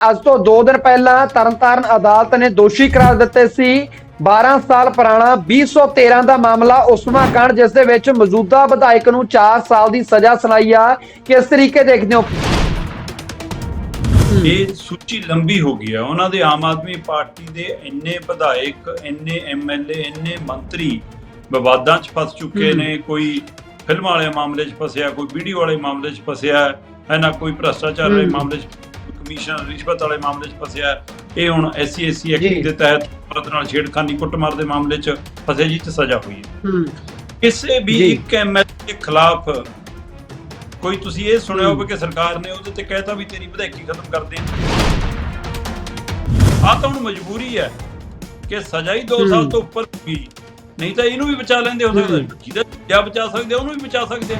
ਅੱਜ ਤੋਂ 2 ਦਿਨ ਪਹਿਲਾਂ ਤਰਨਤਾਰਨ ਅਦਾਲਤ ਨੇ ਦੋਸ਼ੀ ਕਰਾਰ ਦਿੱਤੇ ਸੀ। 12 ਸਾਲ ਪੁਰਾਣਾ 2013 ਦਾ ਮਾਮਲਾ ਉਸਮਾ ਕਾਂਡ ਜਿਸ ਦੇ ਵਿੱਚ ਮੌਜੂਦਾ ਵਿਧਾਇਕ ਨੂੰ 4 ਸਾਲ ਦੀ ਸਜ਼ਾ ਸੁਣਾਈ ਆ। ਕਿਸ ਤਰੀਕੇ ਦੇਖਦੇ ਹੋ? ਇਹ ਸੂਚੀ ਲੰਬੀ ਹੋ ਗਈ ਹੈ ਉਹਨਾਂ ਦੇ ਆਮ ਆਦਮੀ ਪਾਰਟੀ ਦੇ ਇੰਨੇ ਵਿਧਾਇਕ ਇੰਨੇ ਐਮਐਲਏ ਇੰਨੇ ਮੰਤਰੀ ਵਿਵਾਦਾਂ 'ਚ ਫਸ ਚੁੱਕੇ। ਨੇ। ਕੋਈ ਫਿਲਮ ਵਾਲੇ ਮਾਮਲੇ 'ਚ ਫਸਿਆ ਕੋਈ ਵੀਡੀਓ ਵਾਲੇ ਮਾਮਲੇ 'ਚ ਫਸਿਆ ਹੈ ਨਾ? ਕੋਈ ਭ੍ਰਸ਼ਟਾਚਾਰ ਵਾਲੇ। ਮਾਮਲੇ 'ਚ ਕਮਿਸ਼ਨ ਰਿਸ਼ਵਤ ਵਾਲੇ ਮਾਮਲੇ 'ਚ ਫਸਿਆ। ਇਹ ਹੁਣ ਐਸਸੀ ਐਸਸੀ। ਐਕਟ ਦੇ ਤਹਿਤ ਔਰਤ ਨਾਲ ਛੇੜਖਾਨੀ ਕੁੱਟਮਾਰ ਦੇ ਮਾਮਲੇ 'ਚ ਫਸੇ ਜੀ 'ਚ ਸਜ਼ਾ ਹੋਈ ਹੈ ਕਿਸੇ ਵੀ। ਇੱਕ ਐਮਐਲਏ ਦੇ ਖਿਲਾਫ ਕੋਈ ਤੁਸੀਂ ਇਹ ਸੁਣਿਆ ਹੋਵੇ ਕਿ ਸਰਕਾਰ ਨੇ ਉਹਦੇ ਤੇ ਕਹਿਤਾ ਵੀ ਤੇਰੀ ਵਿਧਾਇਕੀ ਖਤਮ ਕਰ ਦੇ ਆ ਤਾਂ ਹੁਣ ਮਜਬੂਰੀ ਹੈ ਕਿ ਸਜ਼ਾ ਹੀ 2 ਹੂੰ। ਸਾਲ ਤੋਂ ਉੱਪਰ ਵੀ ਨਹੀਂ ਤਾਂ ਇਹਨੂੰ ਵੀ ਬਚਾ ਲੈਂਦੇ ਹੋ ਸਕਦਾ। ਜਿਹਦਾ ਬਚਾ ਸਕਦੇ ਉਹਨੂੰ ਵੀ ਬਚਾ ਸਕਦੇ ਆ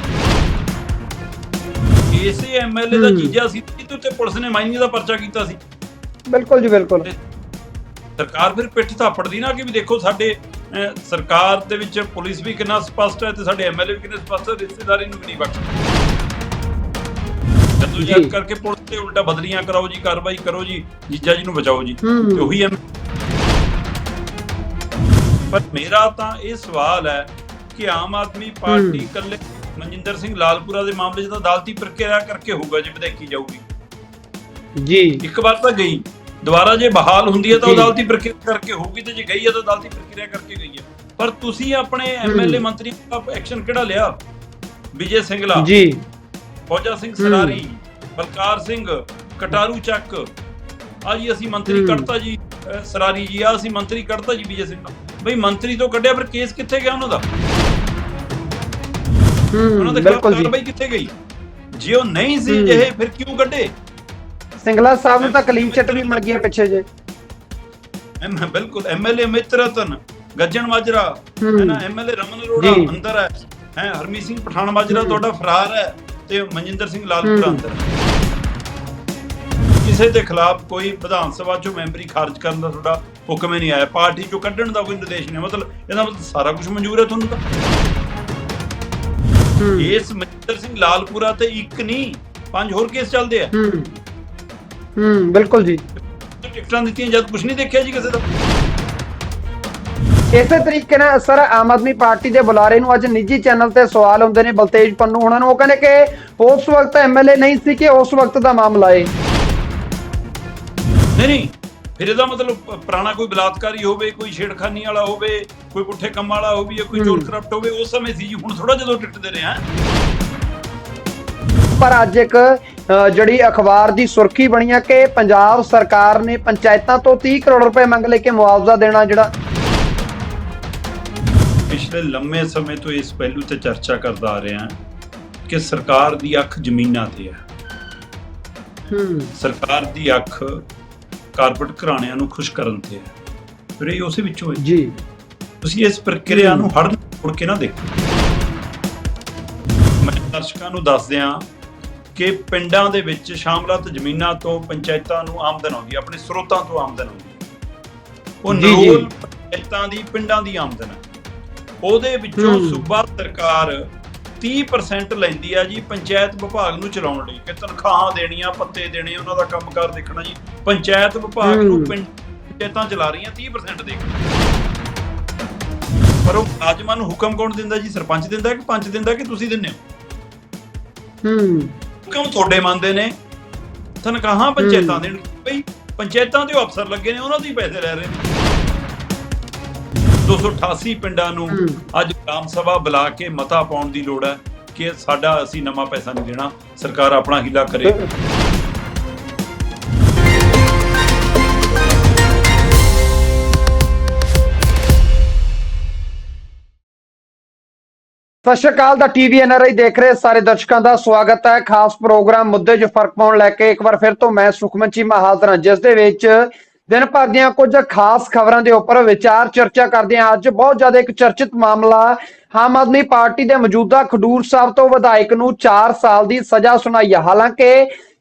ਇਸੇ ਐਮਐਲਏ ਦਾ। ਜੀਜਾ ਸੀ ਜਿਹਦੇ ਉੱਤੇ ਪੁਲਿਸ ਨੇ ਮਾਈਨਿੰਗ ਦਾ ਪਰਚਾ ਕੀਤਾ ਸੀ ਬਿਲਕੁਲ ਜੀ ਬਿਲਕੁਲ ਸਰਕਾਰ ਫਿਰ ਪਿੱਠ ਥਾਪੜਦੀ ਨਾ ਕਿ ਵੀ ਦੇਖੋ ਸਾਡੇ ਸਰਕਾਰ ਦੇ ਵਿੱਚ ਪੁਲਿਸ ਵੀ ਕਿੰਨਾ ਸਪਸ਼ਟ ਹੈ ਤੇ ਸਾਡੇ ਐਮਐਲਏ ਵੀ ਕਿੰਨੇ ਸਪਸ਼ਟ ਹੈ ਰਿਸ਼ਤੇਦਾਰੀ ਨੂੰ ਵੀ ਨਹੀਂ ਬਖਸ਼ਦੇ ਜਦੋਂ ਜੀ। ਕਰਕੇ ਪੁਲਿਸ ਤੇ ਉਲਟਾ ਬਦਲੀਆਂ ਕਰਾਓ ਜੀ ਕਾਰਵਾਈ ਕਰੋ ਜੀ ਜੀਜਾ ਜੀ ਨੂੰ ਬਚਾਓ ਜੀ। ਤੇ ਉਹੀ ਪਰ ਮੇਰਾ ਤਾਂ ਇਹ ਸਵਾਲ ਹੈ ਕਿ ਆਮ ਆਦਮੀ ਪਾਰਟੀ। ਇਕੱਲੇ ਮਨਜਿੰਦਰ ਸਿੰਘ ਲਾਲਪੁਰਾ ਦੇ ਮਾਮਲੇ 'ਚ ਤਾਂ ਅਦਾਲਤੀ ਪ੍ਰਕਿਰਿਆ ਕਰਕੇ ਹੋਊਗਾ ਜੇ ਵਿਧਾਇਕੀ ਜਾਊਗੀ। ਜੀ। ਇੱਕ ਵਾਰ ਤਾਂ ਗਈ। ਦੁਬਾਰਾ ਜੇ ਬਹਾਲ ਹੁੰਦੀ ਹੈ ਤਾਂ। ਅਦਾਲਤੀ ਪ੍ਰਕਿਰਿਆ ਕਰਕੇ ਹੋਊਗੀ ਤੇ ਜੇ ਗਈ ਹੈ ਤਾਂ ਅਦਾਲਤੀ ਪ੍ਰਕਿਰਿਆ ਕਰਕੇ ਗਈ ਹੈ। ਪਰ ਤੁਸੀਂ ਆਪਣੇ ਐਮਐਲਏ ਮੰਤਰੀ ਦਾ ਐਕਸ਼ਨ ਕਿਹੜਾ ਲਿਆ? ਵਿਜੇ ਸਿੰਗਲਾ। ਜੀ। ਫੌਜਾ ਸਿੰਘ ਸਰਾਰੀ ਬਲਕਾਰ ਸਿੰਘ ਕਟਾਰੂ ਚੱਕ। ਆ ਜੀ ਅਸੀਂ ਮੰਤਰੀ। ਕੱਢਤਾ ਜੀ ਸਰਾਰੀ ਜੀ ਆ ਅਸੀਂ ਮੰਤਰੀ ਕੱਢਤਾ ਜੀ ਵਿਜੇ ਸਿੰਘ ਬਈ ਮੰਤਰੀ ਤੋਂ ਕੱਢਿਆ ਪਰ ਕੇਸ ਕਿੱਥੇ ਗਿਆ ਉਹਨਾਂ ਦਾ? ਉਹਨਾਂ ਹੂੰ ਦੇ ਖਿਲਾਫ ਬਿਲਕੁਲ ਜੀ ਕਾਰਵਾਈ ਕਿੱਥੇ ਗਈ ਜੇ ਉਹ ਨਹੀਂ ਸੀ ਹੂੰ। ਜਿਹੇ ਫਿਰ ਕਿਉਂ ਕੱਢੇ ਸਿੰਗਲਾ ਸਾਹਿਬ ਨੂੰ ਤਾਂ ਕਲੀਨ ਚਿੱਟ ਵੀ ਮਿਲ ਗਈ ਹੈ ਪਿੱਛੇ ਜੇ ਐਮ ਬਿਲਕੁਲ ਐਮਐਲਏ ਮਿੱਤਰਤਨ ਗੱਜਣ ਮਾਜਰਾ ਹੂੰ। ਹੈ ਨਾ ਐਮਐਲਏ ਰਮਨ ਅਰੋੜਾ ਜੀ। ਅੰਦਰ ਹੈ ਹੈ ਹਰਮੀਤ ਸਿੰਘ ਪਠਾਨ ਮਾਜਰਾ ਹੂੰ। ਤੁਹਾਡਾ ਫਰਾਰ ਹੈ ਤੇ ਮਨਜਿੰਦਰ ਸਿੰਘ ਲਾਲਪੁਰਾ ਹੂੰ। ਅੰਦਰ ਹੈ ਕਿਸੇ ਦੇ ਖਿਲਾਫ ਕੋਈ ਵਿਧਾਨ ਸਭਾ ਚੋਂ ਮੈਂਬਰੀ ਖਾਰਜ ਕਰਨ ਦਾ ਤੁਹਾਡਾ ਹੁਕਮ ਹੀ ਨਹੀਂ ਆਇਆ ਪਾਰਟੀ ਚੋਂ ਕੱਢਣ ਦਾ ਕੋਈ ਨਿਰਦੇਸ਼ ਨਹੀਂ ਮਤਲਬ ਇਹਦਾ ਮਤਲਬ ਸਾਰਾ ਕੁਝ ਮਨਜ਼ੂਰ ਹੈ ਤੁਹਾਨੂੰ ਤਾਂ ਇਸ ਮਨਜਿੰਦਰ ਸਿੰਘ ਲਾਲਪੁਰਾ ਤੇ ਇੱਕ ਨਹੀਂ ਪੰਜ ਹੋਰ ਕੇਸ ਚੱਲਦੇ ਆ। ਹੂੰ। ਹੂੰ ਬਿਲਕੁਲ ਜੀ। ਟਿਕਟਾਂ ਦਿੱਤੀਆਂ ਜਦ ਕੁਝ ਨਹੀਂ ਦੇਖਿਆ ਜੀ ਕਿਸੇ ਦਾ। ਇਸੇ ਤਰੀਕੇ ਨਾਲ ਸਰ ਆਮ ਆਦਮੀ ਪਾਰਟੀ ਦੇ ਬੁਲਾਰੇ ਨੂੰ ਅੱਜ ਨਿੱਜੀ ਚੈਨਲ ਤੇ ਸਵਾਲ ਹੁੰਦੇ ਨੇ ਬਲਤੇਜ ਪੰਨੂ ਉਹਨਾਂ ਨੂੰ। ਉਹ ਕਹਿੰਦੇ ਕਿ ਉਸ ਵਕਤ ਐਮਐਲਏ ਨਹੀਂ ਸੀ ਕਿ ਉਸ ਵਕਤ ਦਾ ਮਾਮਲਾ ਹੈ ਨਹੀਂ ਨਹੀਂ ਫਿਰ ਇਹਦਾ ਮਤਲਬ ਪੁਰਾਣਾ ਕੋਈ ਬਲਾਤਕਾਰੀ ਹੋਵੇ ਕੋਈ ਛੇੜਖਾਨੀ ਵਾਲਾ ਹੋਵੇ ਕੋਈ ਪੁੱਠੇ ਕੰਮ ਵਾਲਾ ਹੋਵੇ ਜਾਂ ਕੋਈ ਚੋਰ। ਕਰਪਟ ਹੋਵੇ ਉਸ ਸਮੇਂ ਸੀ ਜੀ ਹੁਣ ਥੋੜਾ ਜਦੋਂ ਟਿੱਟਦੇ ਰਹੇ ਆ। ਪਰ ਅੱਜ ਇੱਕ ਜਿਹੜੀ ਅਖਬਾਰ ਦੀ ਸੁਰਖੀ ਬਣੀ ਆ ਕਿ ਪੰਜਾਬ ਸਰਕਾਰ ਨੇ ਪੰਚਾਇਤਾਂ ਤੋਂ 30 ਕਰੋੜ ਰੁਪਏ ਮੰਗ ਲੈ ਕੇ ਮੁਆਵਜ਼ਾ ਦੇਣਾ ਜਿਹੜਾ ਪਿਛਲੇ ਲੰਮੇ ਸਮੇਂ ਤੋਂ ਇਸ ਪਹਿਲੂ ਤੇ ਚਰਚਾ ਕਰਦਾ ਆ ਰਿਹਾ ਕਿ ਸਰਕਾਰ ਦੀ ਅੱਖ ਜ਼ਮੀਨਾਂ ਤੇ ਹੈ ਹੂੰ। ਸਰਕਾਰ ਦੀ ਅੱਖ ਕਾਰਪੋਰੇਟ ਘਰਾਣਿਆਂ ਨੂੰ ਖੁਸ਼ ਕਰਨ ਤੇ ਹੈ ਫਿਰ ਇਹ ਉਸੇ ਵਿੱਚੋਂ ਹੈ ਜੀ ਤੁਸੀਂ ਇਸ ਪ੍ਰਕਿਰਿਆ ਨੂੰ। ਹੜ ਮੁੜ ਕੇ ਨਾ ਦੇਖੋ ਮੈਂ ਦਰਸ਼ਕਾਂ ਨੂੰ ਦੱਸ ਦਿਆਂ ਕਿ ਪਿੰਡਾਂ ਦੇ ਵਿੱਚ ਸ਼ਾਮਲਾਤ ਜ਼ਮੀਨਾਂ ਤੋਂ ਪੰਚਾਇਤਾਂ ਨੂੰ ਆਮਦਨ ਆਉਂਦੀ ਹੈ ਆਪਣੇ ਸਰੋਤਾਂ ਤੋਂ ਆਮਦਨ ਆਉਂਦੀ ਹੈ ਉਹ। ਨਰੋਲ ਪੰਚਾਇਤਾਂ ਦੀ ਪਿੰਡਾਂ ਦੀ ਆਮਦਨ ਹੈ ਉਹਦੇ ਵਿੱਚੋਂ। ਸੂਬਾ ਸਰਕਾਰ 30% ਲੈਂਦੀ ਆ ਜੀ ਪੰਚਾਇਤ ਵਿਭਾਗ ਨੂੰ ਚਲਾਉਣ ਲਈ। ਕਿ ਤਨਖਾਹਾਂ ਦੇਣੀਆਂ ਪੱਤੇ ਦੇਣੇ ਉਹਨਾਂ ਦਾ ਕੰਮਕਾਰ ਦੇਖਣਾ ਜੀ। ਪੰਚਾਇਤ ਵਿਭਾਗ ਨੂੰ ਪੰਚਾਇਤਾਂ ਚਲਾ ਰਹੀਆਂ 30% ਦੇ ਪਰ ਉਹ ਆਜਮਾਨ ਨੂੰ ਹੁਕਮ ਕੌਣ ਦਿੰਦਾ ਜੀ? ਸਰਪੰਚ ਦਿੰਦਾ ਕਿ ਪੰਚ ਦਿੰਦਾ ਕਿ ਤੁਸੀਂ ਦਿੰਦੇ ਹੋ? ਹੂੰ। ਹੁਕਮ ਤੁਹਾਡੇ ਮੰਨਦੇ ਨੇ। ਤਨਖਾਹਾਂ ਪੰਚਾਇਤਾਂ। ਦੇਣ ਬਈ ਪੰਚਾਇਤਾਂ ਦੇ ਅਫਸਰ ਲੱਗੇ ਨੇ ਉਹਨਾਂ ਦੇ ਪੈਸੇ ਲੈ ਰਹੇ ਨੇ। 288 ਪਿੰਡਾਂ ਨੂੰ। ਅੱਜ ਗ੍ਰਾਮ ਸਭਾ ਬੁਲਾ ਕੇ ਮਤਾ ਪਾਉਣ ਦੀ ਲੋੜ ਹੈ ਕਿ ਸਾਡਾ ਅਸੀਂ ਨਵਾਂ ਪੈਸਾ ਨਹੀਂ ਦੇਣਾ, ਸਰਕਾਰ ਆਪਣਾ ਹੀਲਾ ਕਰੇ। ਸਤਿ ਸ਼੍ਰੀ ਅਕਾਲ, ਦਾ ਟੀਵੀ ਐਨਆਰਆਈ ਦੇਖ ਰਹੇ ਸਾਰੇ ਦਰਸ਼ਕਾਂ ਦਾ ਸਵਾਗਤ ਹੈ। ਖਾਸ ਪ੍ਰੋਗਰਾਮ ਮੁੱਦੇ 'ਚ ਫ਼ਰਕ ਪਾਉਣ ਲੈ ਕੇ ਇੱਕ ਵਾਰ ਫਿਰ ਤੋਂ ਮੈਂ ਸੁਖਮਨ ਚੀਮਾ ਹਾਜ਼ਰ ਹਾਂ, ਜਿਸ ਦੇ ਵਿੱਚ ਦਿਨ ਭਰ ਦੀਆਂ ਕੁਝ ਖਾਸ ਖਬਰਾਂ ਦੇ ਉੱਪਰ ਵਿਚਾਰ ਚਰਚਾ ਕਰਦੇ ਹਾਂ। ਅੱਜ ਬਹੁਤ ਜ਼ਿਆਦਾ ਇੱਕ ਚਰਚਿਤ ਮਾਮਲਾ ਆਮ ਆਦਮੀ ਪਾਰਟੀ ਦੇ ਮੌਜੂਦਾ ਖਡੂਰ ਸਾਹਿਬ ਤੋਂ ਵਿਧਾਇਕ ਨੂੰ 4 ਸਾਲ ਦੀ ਸਜ਼ਾ ਸੁਣਾਈ ਹੈ ਹਾਲਾਂਕਿ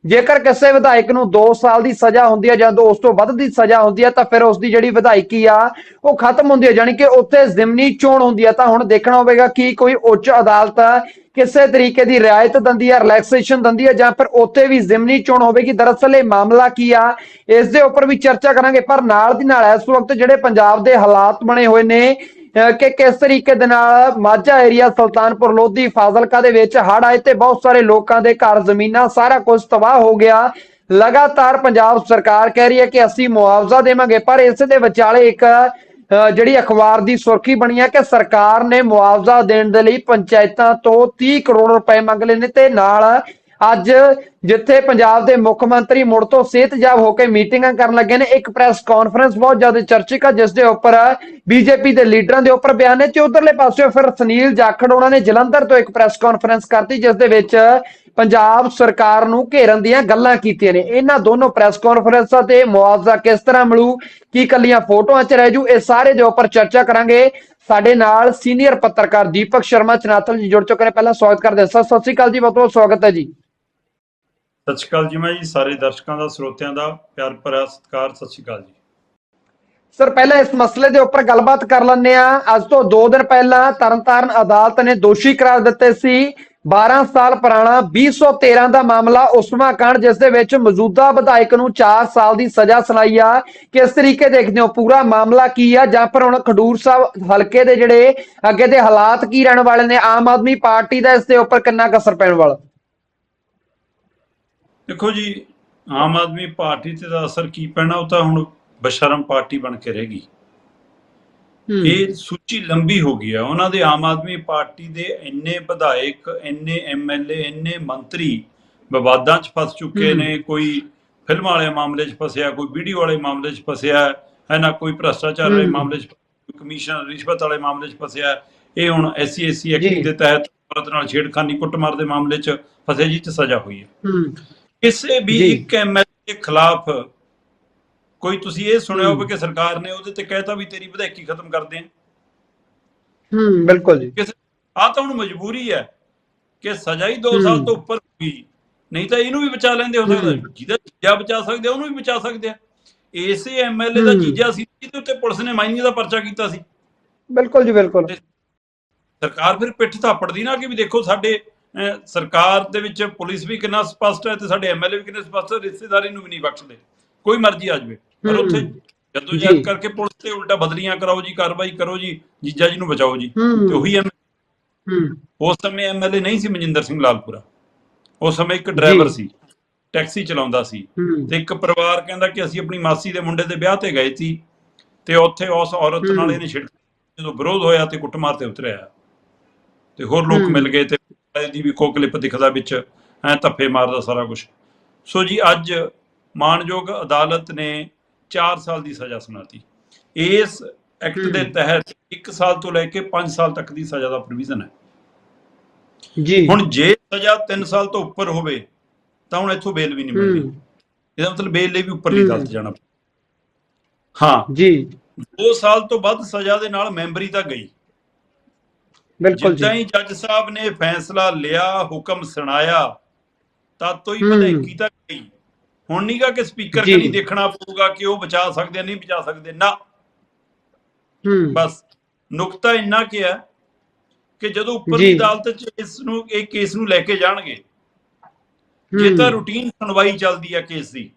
ਜੇਕਰ ਕਿਸੇ ਵਿਧਾਇਕ ਨੂੰ 2 ਸਾਲ ਦੀ ਸਜ਼ਾ ਹੁੰਦੀ ਹੈ ਜਾਂ ਦੋ ਉਸ ਤੋਂ ਵੱਧ ਦੀ ਸਜ਼ਾ ਹੁੰਦੀ ਹੈ, ਤਾਂ ਫਿਰ ਉਸ ਦੀ ਜਿਹੜੀ ਵਿਧਾਇਕੀ ਆ, ਉਹ ਖਤਮ ਹੁੰਦੀ ਹੈ। ਯਾਨੀ ਕਿ ਉੱਥੇ ਜ਼ਿਮਨੀ ਚੋਣ ਹੁੰਦੀ ਹੈ। ਤਾਂ ਹੁਣ ਦੇਖਣਾ ਹੋਵੇਗਾ ਕਿ ਕੋਈ ਉੱਚ ਅਦਾਲਤ ਕਿਸੇ ਤਰੀਕੇ ਦੀ ਰਿਆਇਤ ਦਿੰਦੀ ਹੈ ਰਿਲੈਕਸੇਸ਼ਨ ਦਿੰਦੀ ਹੈ ਜਾਂ ਫਿਰ ਉੱਥੇ ਵੀ ਜ਼ਿਮਨੀ ਚੋਣ ਹੋਵੇਗੀ। ਦਰਅਸਲ ਇਹ ਮਾਮਲਾ ਕੀ ਆ, ਇਸ ਦੇ ਉੱਪਰ ਵੀ ਚਰਚਾ ਕਰਾਂਗੇ। ਪਰ ਨਾਲ ਦੀ ਨਾਲ ਇਸ ਵਕਤ ਜਿਹੜੇ ਪੰਜਾਬ ਦੇ ਹਾਲਾਤ ਬਣੇ ਹੋਏ ਨੇ ਕਿ ਕਿਸ ਤਰੀਕੇ ਦੇ ਨਾਲ ਮਾਝਾ ਏਰੀਆ ਸੁਲਤਾਨਪੁਰ, ਲੋਧੀ, ਫਾਜ਼ਿਲਕਾ ਦੇ ਵਿੱਚ ਹੜ੍ਹ ਆਏ ਤੇ ਬਹੁਤ ਸਾਰੇ ਲੋਕਾਂ ਦੇ ਘਰ ਜ਼ਮੀਨਾਂ ਸਾਰਾ ਕੁਝ ਤਬਾਹ ਹੋ ਗਿਆ। ਲਗਾਤਾਰ ਪੰਜਾਬ ਸਰਕਾਰ ਕਹਿ ਰਹੀ ਹੈ ਕਿ ਅਸੀਂ ਮੁਆਵਜ਼ਾ ਦੇਵਾਂਗੇ, ਪਰ ਇਸ ਦੇ ਵਿਚਾਲੇ ਇੱਕ ਅਹ ਜਿਹੜੀ ਅਖਬਾਰ ਦੀ ਸੁਰਖੀ ਬਣੀ ਹੈ ਕਿ ਸਰਕਾਰ ਨੇ ਮੁਆਵਜ਼ਾ ਦੇਣ ਦੇ ਲਈ ਪੰਚਾਇਤਾਂ ਤੋਂ 30 ਕਰੋੜ ਰੁਪਏ ਮੰਗ ਲਏ ਨੇ ਤੇ ਨਾਲ ਅੱਜ ਜਿੱਥੇ ਪੰਜਾਬ ਦੇ ਮੁੱਖ ਮੰਤਰੀ ਮੁੜ ਤੋਂ ਸਿਹਤਯਾਬ ਹੋ ਕੇ ਮੀਟਿੰਗਾਂ ਕਰਨ ਲੱਗੇ ਨੇ, ਇੱਕ ਪ੍ਰੈਸ ਕਾਨਫਰੰਸ ਬਹੁਤ ਜ਼ਿਆਦਾ ਚਰਚਿਕ ਆ ਜਿਸ ਦੇ ਉੱਪਰ ਬੀਜੇਪੀ ਦੇ ਲੀਡਰਾਂ ਦੇ ਉੱਪਰ ਬਿਆਨ ਨੇ ਤੇ ਉਧਰਲੇ ਪਾਸੇ ਫਿਰ ਸੁਨੀਲ ਜਾਖੜ ਉਹਨਾਂ ਨੇ ਜਲੰਧਰ ਤੋਂ ਇੱਕ ਪ੍ਰੈਸ ਕਾਨਫਰੰਸ ਕਰਤੀ ਜਿਸ ਦੇ ਵਿੱਚ ਪੰਜਾਬ ਸਰਕਾਰ ਨੂੰ ਘੇਰਨ ਦੀਆਂ ਗੱਲਾਂ ਕੀਤੀਆਂ ਨੇ। ਇਹਨਾਂ ਦੋਨੋਂ ਪ੍ਰੈਸ ਕਾਨਫਰੰਸਾਂ ਤੇ ਮੁਆਵਜ਼ਾ ਕਿਸ ਤਰ੍ਹਾਂ ਮਿਲੂ, ਕੀ ਕੱਲੀਆਂ ਫੋਟੋਆਂ 'ਚ ਰਹਿ ਜੂ, ਇਹ ਸਾਰੇ ਦੇ ਉੱਪਰ ਚਰਚਾ ਕਰਾਂਗੇ। ਸਾਡੇ ਨਾਲ ਸੀਨੀਅਰ ਪੱਤਰਕਾਰ ਦੀਪਕ ਸ਼ਰਮਾ, ਚਨਾਥਲ ਜੀ ਜੁੜ ਚੁੱਕੇ ਨੇ। ਪਹਿਲਾਂ ਸਵਾਗਤ ਕਰਦੇ ਸਤਿ ਸ਼੍ਰੀ ਅਕਾਲ ਜੀ ਬਹੁਤ ਬਹੁਤ ਸਵਾਗਤ ਹੈ ਜੀ। ਸਤਿ ਸ਼੍ਰੀ ਅਕਾਲ ਜੀ ਮੈਂ ਜੀ, ਸਾਰੇ ਦਰਸ਼ਕਾਂ ਦਾ, ਸਰੋਤਿਆਂ ਦਾ ਪਿਆਰ ਭਰਿਆ ਸਤਿਕਾਰ, ਸਤਿ ਸ਼੍ਰੀ ਅਕਾਲ ਜੀ। ਸਰ, ਪਹਿਲਾਂ ਇਸ ਮਸਲੇ ਦੇ ਉੱਪਰ ਗੱਲਬਾਤ ਕਰ ਲੈਂਦੇ ਆ ਅੱਜ ਤੋਂ 2 ਦਿਨ ਪਹਿਲਾਂ ਤਰਨਤਾਰਨ ਅਦਾਲਤ ਨੇ ਦੋਸ਼ੀ ਕਰਾਰ ਦਿੱਤੇ ਸੀ। 12 ਸਾਲ ਪੁਰਾਣਾ 2013 ਦਾ ਮਾਮਲਾ ਉਸਮਾ ਕਾਂਡ ਜਿਸ ਦੇ ਵਿੱਚ ਮੌਜੂਦਾ ਵਿਧਾਇਕ ਨੂੰ 4 ਸਾਲ ਦੀ ਸਜ਼ਾ ਸੁਣਾਈ ਆ। ਕਿਸ ਤਰੀਕੇ ਦੇਖਦੇ ਹੋ? ਪੂਰਾ ਮਾਮਲਾ ਕੀ ਆ? ਜਾਂ ਫਿਰ ਹੁਣ ਖਡੂਰ ਸਾਹਿਬ ਹਲਕੇ ਦੇ ਜਿਹੜੇ ਅੱਗੇ ਦੇ ਹਾਲਾਤ ਕੀ ਰਹਿਣ ਵਾਲੇ ਨੇ? ਆਮ ਆਦਮੀ ਪਾਰਟੀ ਦਾ ਇਸ ਦੇ ਉੱਪਰ ਕਿੰਨਾ ਕੁ ਪੈਣ ਵਾਲਾ? ਦੇਖੋ ਜੀ ਆਮ ਆਦਮੀ ਪਾਰਟੀ ਤੇ ਦਾ ਅਸਰ ਕੀ ਪੈਣਾ ਉਹ ਤਾਂ ਹੁਣ ਬਸ਼ਰਮ ਪਾਰਟੀ ਬਣ ਕੇ ਰਹੇਗੀ ਇਹ ਸੂਚੀ ਲੰਬੀ ਹੋ ਗਈ ਆ ਉਹਨਾਂ ਦੇ ਆਮ ਆਦਮੀ ਪਾਰਟੀ ਦੇ ਇੰਨੇ ਵਿਧਾਇਕ ਇੰਨੇ ਐਮਐਲਏ ਇੰਨੇ ਮੰਤਰੀ ਵਿਵਾਦਾਂ 'ਚ ਫਸ ਚੁੱਕੇ। ਨੇ ਕੋਈ ਫਿਲਮ ਵਾਲੇ ਮਾਮਲੇ 'ਚ ਫਸਿਆ ਕੋਈ ਵੀਡੀਓ ਵਾਲੇ ਮਾਮਲੇ 'ਚ ਫਸਿਆ ਹੈ ਨਾ ਕੋਈ ਭ੍ਰਸ਼ਟਾਚਾਰ ਵਾਲੇ। ਮਾਮਲੇ 'ਚ ਕਮਿਸ਼ਨ ਰਿਸ਼ਵਤ ਵਾਲੇ ਮਾਮਲੇ 'ਚ ਫਸਿਆ। ਇਹ ਹੁਣ ਐਸਸੀ ਐਸਸੀ। ਐਕਟ ਦੇ ਤਹਿਤ ਔਰਤ ਨਾਲ ਛੇੜਖਾਨੀ ਕੁੱਟਮਾਰ ਦੇ ਮਾਮਲੇ 'ਚ ਫਸੇ ਜੀ ਤੇ ਸਜ਼ਾ ਹੋਈ ਹੈ ਹੂੰ ਕਿਸੇ ਵੀ। ਇੱਕ ਐਮਐਲਏ ਦੇ ਖਿਲਾਫ ਕੋਈ ਤੁਸੀਂ ਇਹ ਸੁਣਿਆ। ਹੋਵੇ ਕਿ ਸਰਕਾਰ ਨੇ ਉਹਦੇ ਤੇ ਕਹਿਤਾ ਵੀ ਤੇਰੀ ਵਿਧਾਇਕੀ ਖਤਮ ਕਰਦੇ ਆ ਹੂੰ ਬਿਲਕੁਲ ਜੀ ਆ ਤਾਂ ਹੁਣ ਮਜਬੂਰੀ ਹੈ ਕਿ ਸਜ਼ਾ ਹੀ 2 ਹਮ। ਸਾਲ ਤੋਂ ਉੱਪਰ ਹੋਈ ਨਹੀਂ ਤਾਂ ਇਹਨੂੰ ਵੀ ਬਚਾ ਲੈਂਦੇ ਹੋ ਸਕਦਾ। ਜਿਹਦਾ ਜੀਜਾ ਬਚਾ ਸਕਦੇ ਉਹਨੂੰ ਵੀ ਬਚਾ ਸਕਦੇ ਆ ਇਸੇ ਐਮਐਲਏ ਦਾ। ਜੀਜਾ ਸੀ ਜਿਹਦੇ ਉੱਤੇ ਪੁਲਿਸ ਨੇ ਮਾਈਨੀ ਦਾ ਪਰਚਾ ਕੀਤਾ ਸੀ ਬਿਲਕੁਲ ਜੀ ਬਿਲਕੁਲ ਸਰਕਾਰ ਫਿਰ ਪਿੱਠ ਥਾਪੜਦੀ ਨਾ ਕਿ ਵੀ ਦੇਖੋ ਸਾਡੇ ਸਰਕਾਰ ਦੇ ਵਿੱਚ ਪੁਲਿਸ ਵੀ ਕਿੰਨਾ ਸਪਸ਼ਟ ਹੈ ਤੇ ਸਾਡੇ ਐਮਐਲਏ ਵੀ ਕਿੰਨੇ ਸਪਸ਼ਟ ਹੈ ਰਿਸ਼ਤੇਦਾਰੀ ਨੂੰ ਵੀ ਨਹੀਂ ਬਖਸ਼ਦੇ ਕੋਈ ਮਰਜ਼ੀ ਆ ਜਾਵੇ ਪਰ। ਉੱਥੇ ਜਦੋਂ। ਜਦ ਕਰਕੇ ਪੁਲਿਸ ਤੇ ਉਲਟਾ ਬਦਲੀਆਂ ਕਰਾਓ ਜੀ ਕਾਰਵਾਈ ਕਰੋ ਜੀ ਜੀਜਾ ਜੀ ਨੂੰ ਬਚਾਓ ਜੀ ਤੇ ਉਹੀ ਉਸ ਸਮੇਂ ਐਮਐਲਏ ਨਹੀਂ ਸੀ ਮਨਜਿੰਦਰ ਸਿੰਘ ਲਾਲਪੁਰਾ ਉਸ ਸਮੇਂ ਇੱਕ ਡਰਾਈਵਰ। ਸੀ ਟੈਕਸੀ ਚਲਾਉਂਦਾ ਸੀ ਤੇ ਇੱਕ ਪਰਿਵਾਰ ਕਹਿੰਦਾ ਕਿ ਅਸੀਂ ਆਪਣੀ ਮਾਸੀ ਦੇ ਮੁੰਡੇ ਦੇ ਵਿਆਹ ਤੇ ਗਏ ਸੀ ਤੇ ਉੱਥੇ ਉਸ ਔਰਤ। ਨਾਲ ਇਹਨੇ ਛਿੜ ਜਦੋਂ ਵਿਰੋਧ ਹੋਇਆ ਤੇ ਕੁੱਟਮਾਰ ਤੇ ਉਤਰਿਆ ਤੇ ਹੋਰ ਲੋਕ। ਮਿਲ ਗਏ ਤੇ ਇਹਦੀ ਵੀ ਕੋ ਕਲਿੱਪ ਦਿਖਦਾ ਵਿੱਚ ਐ ਧੱਫੇ ਮਾਰਦਾ ਸਾਰਾ ਕੁਝ ਸੋ ਜੀ ਅੱਜ ਮਾਨਯੋਗ ਅਦਾਲਤ ਨੇ 4 ਸਾਲ ਦੀ ਸਜ਼ਾ ਸੁਣਾਤੀ। ਇਸ ਐਕਟ ਦੇ। ਤਹਿਤ 1 ਸਾਲ ਤੋਂ ਲੈ ਕੇ 5 ਸਾਲ ਤੱਕ ਦੀ ਸਜ਼ਾ ਦਾ ਪ੍ਰੋਵੀਜ਼ਨ ਹੈ। ਜੀ। ਹੁਣ ਜੇ ਸਜ਼ਾ 3 ਸਾਲ ਤੋਂ ਉੱਪਰ ਹੋਵੇ ਤਾਂ ਹੁਣ ਇੱਥੋਂ ਬੇਲ ਵੀ ਨਹੀਂ ਮਿਲਦੀ। ਇਹਦਾ ਮਤਲਬ ਬੇਲ ਲਈ ਵੀ ਉੱਪਰਲੀ। ਅਦਾਲਤ ਜਾਣਾ। ਹਾਂ। ਜੀ। 2 ਸਾਲ ਤੋਂ ਵੱਧ ਸਜ਼ਾ ਦੇ ਨਾਲ ਮੈਂਬਰੀ ਤਾਂ ਗਈ। ਬਿਲਕੁਲ ਜਿੱਦਾਂ ਜੀ। ਹੀ ਜੱਜ ਸਾਹਿਬ ਨੇ ਫੈਸਲਾ ਲਿਆ ਹੁਕਮ ਸੁਣਾਇਆ ਤਾਂ ਤੋਂ ਹੀ। ਵਿਧਾਇਕੀ ਤਾਂ ਗਈ ਹੁਣ ਨਹੀਂਗਾ ਕਿ ਸਪੀਕਰ। ਕਨੀ ਦੇਖਣਾ ਪਊਗਾ ਕਿ ਉਹ ਬਚਾ ਸਕਦੇ ਆ, ਨਹੀਂ ਬਚਾ ਸਕਦੇ। ਨਾ। ਹੂੰ। ਬਸ। ਨੁਕਤਾ ਇੰਨਾ ਕਿ ਹੈ ਕਿ ਜਦੋਂ ਉੱਪਰਲੀ। ਅਦਾਲਤ ਚ ਇਸ ਨੂੰ ਇਹ ਕੇਸ ਨੂੰ ਲੈ ਕੇ ਜਾਣਗੇ ਜੇ ਤਾਂ ਰੂਟੀਨ ਸੁਣਵਾਈ ਚੱਲਦੀ ਹੈ ਕੇਸ ਦੀ।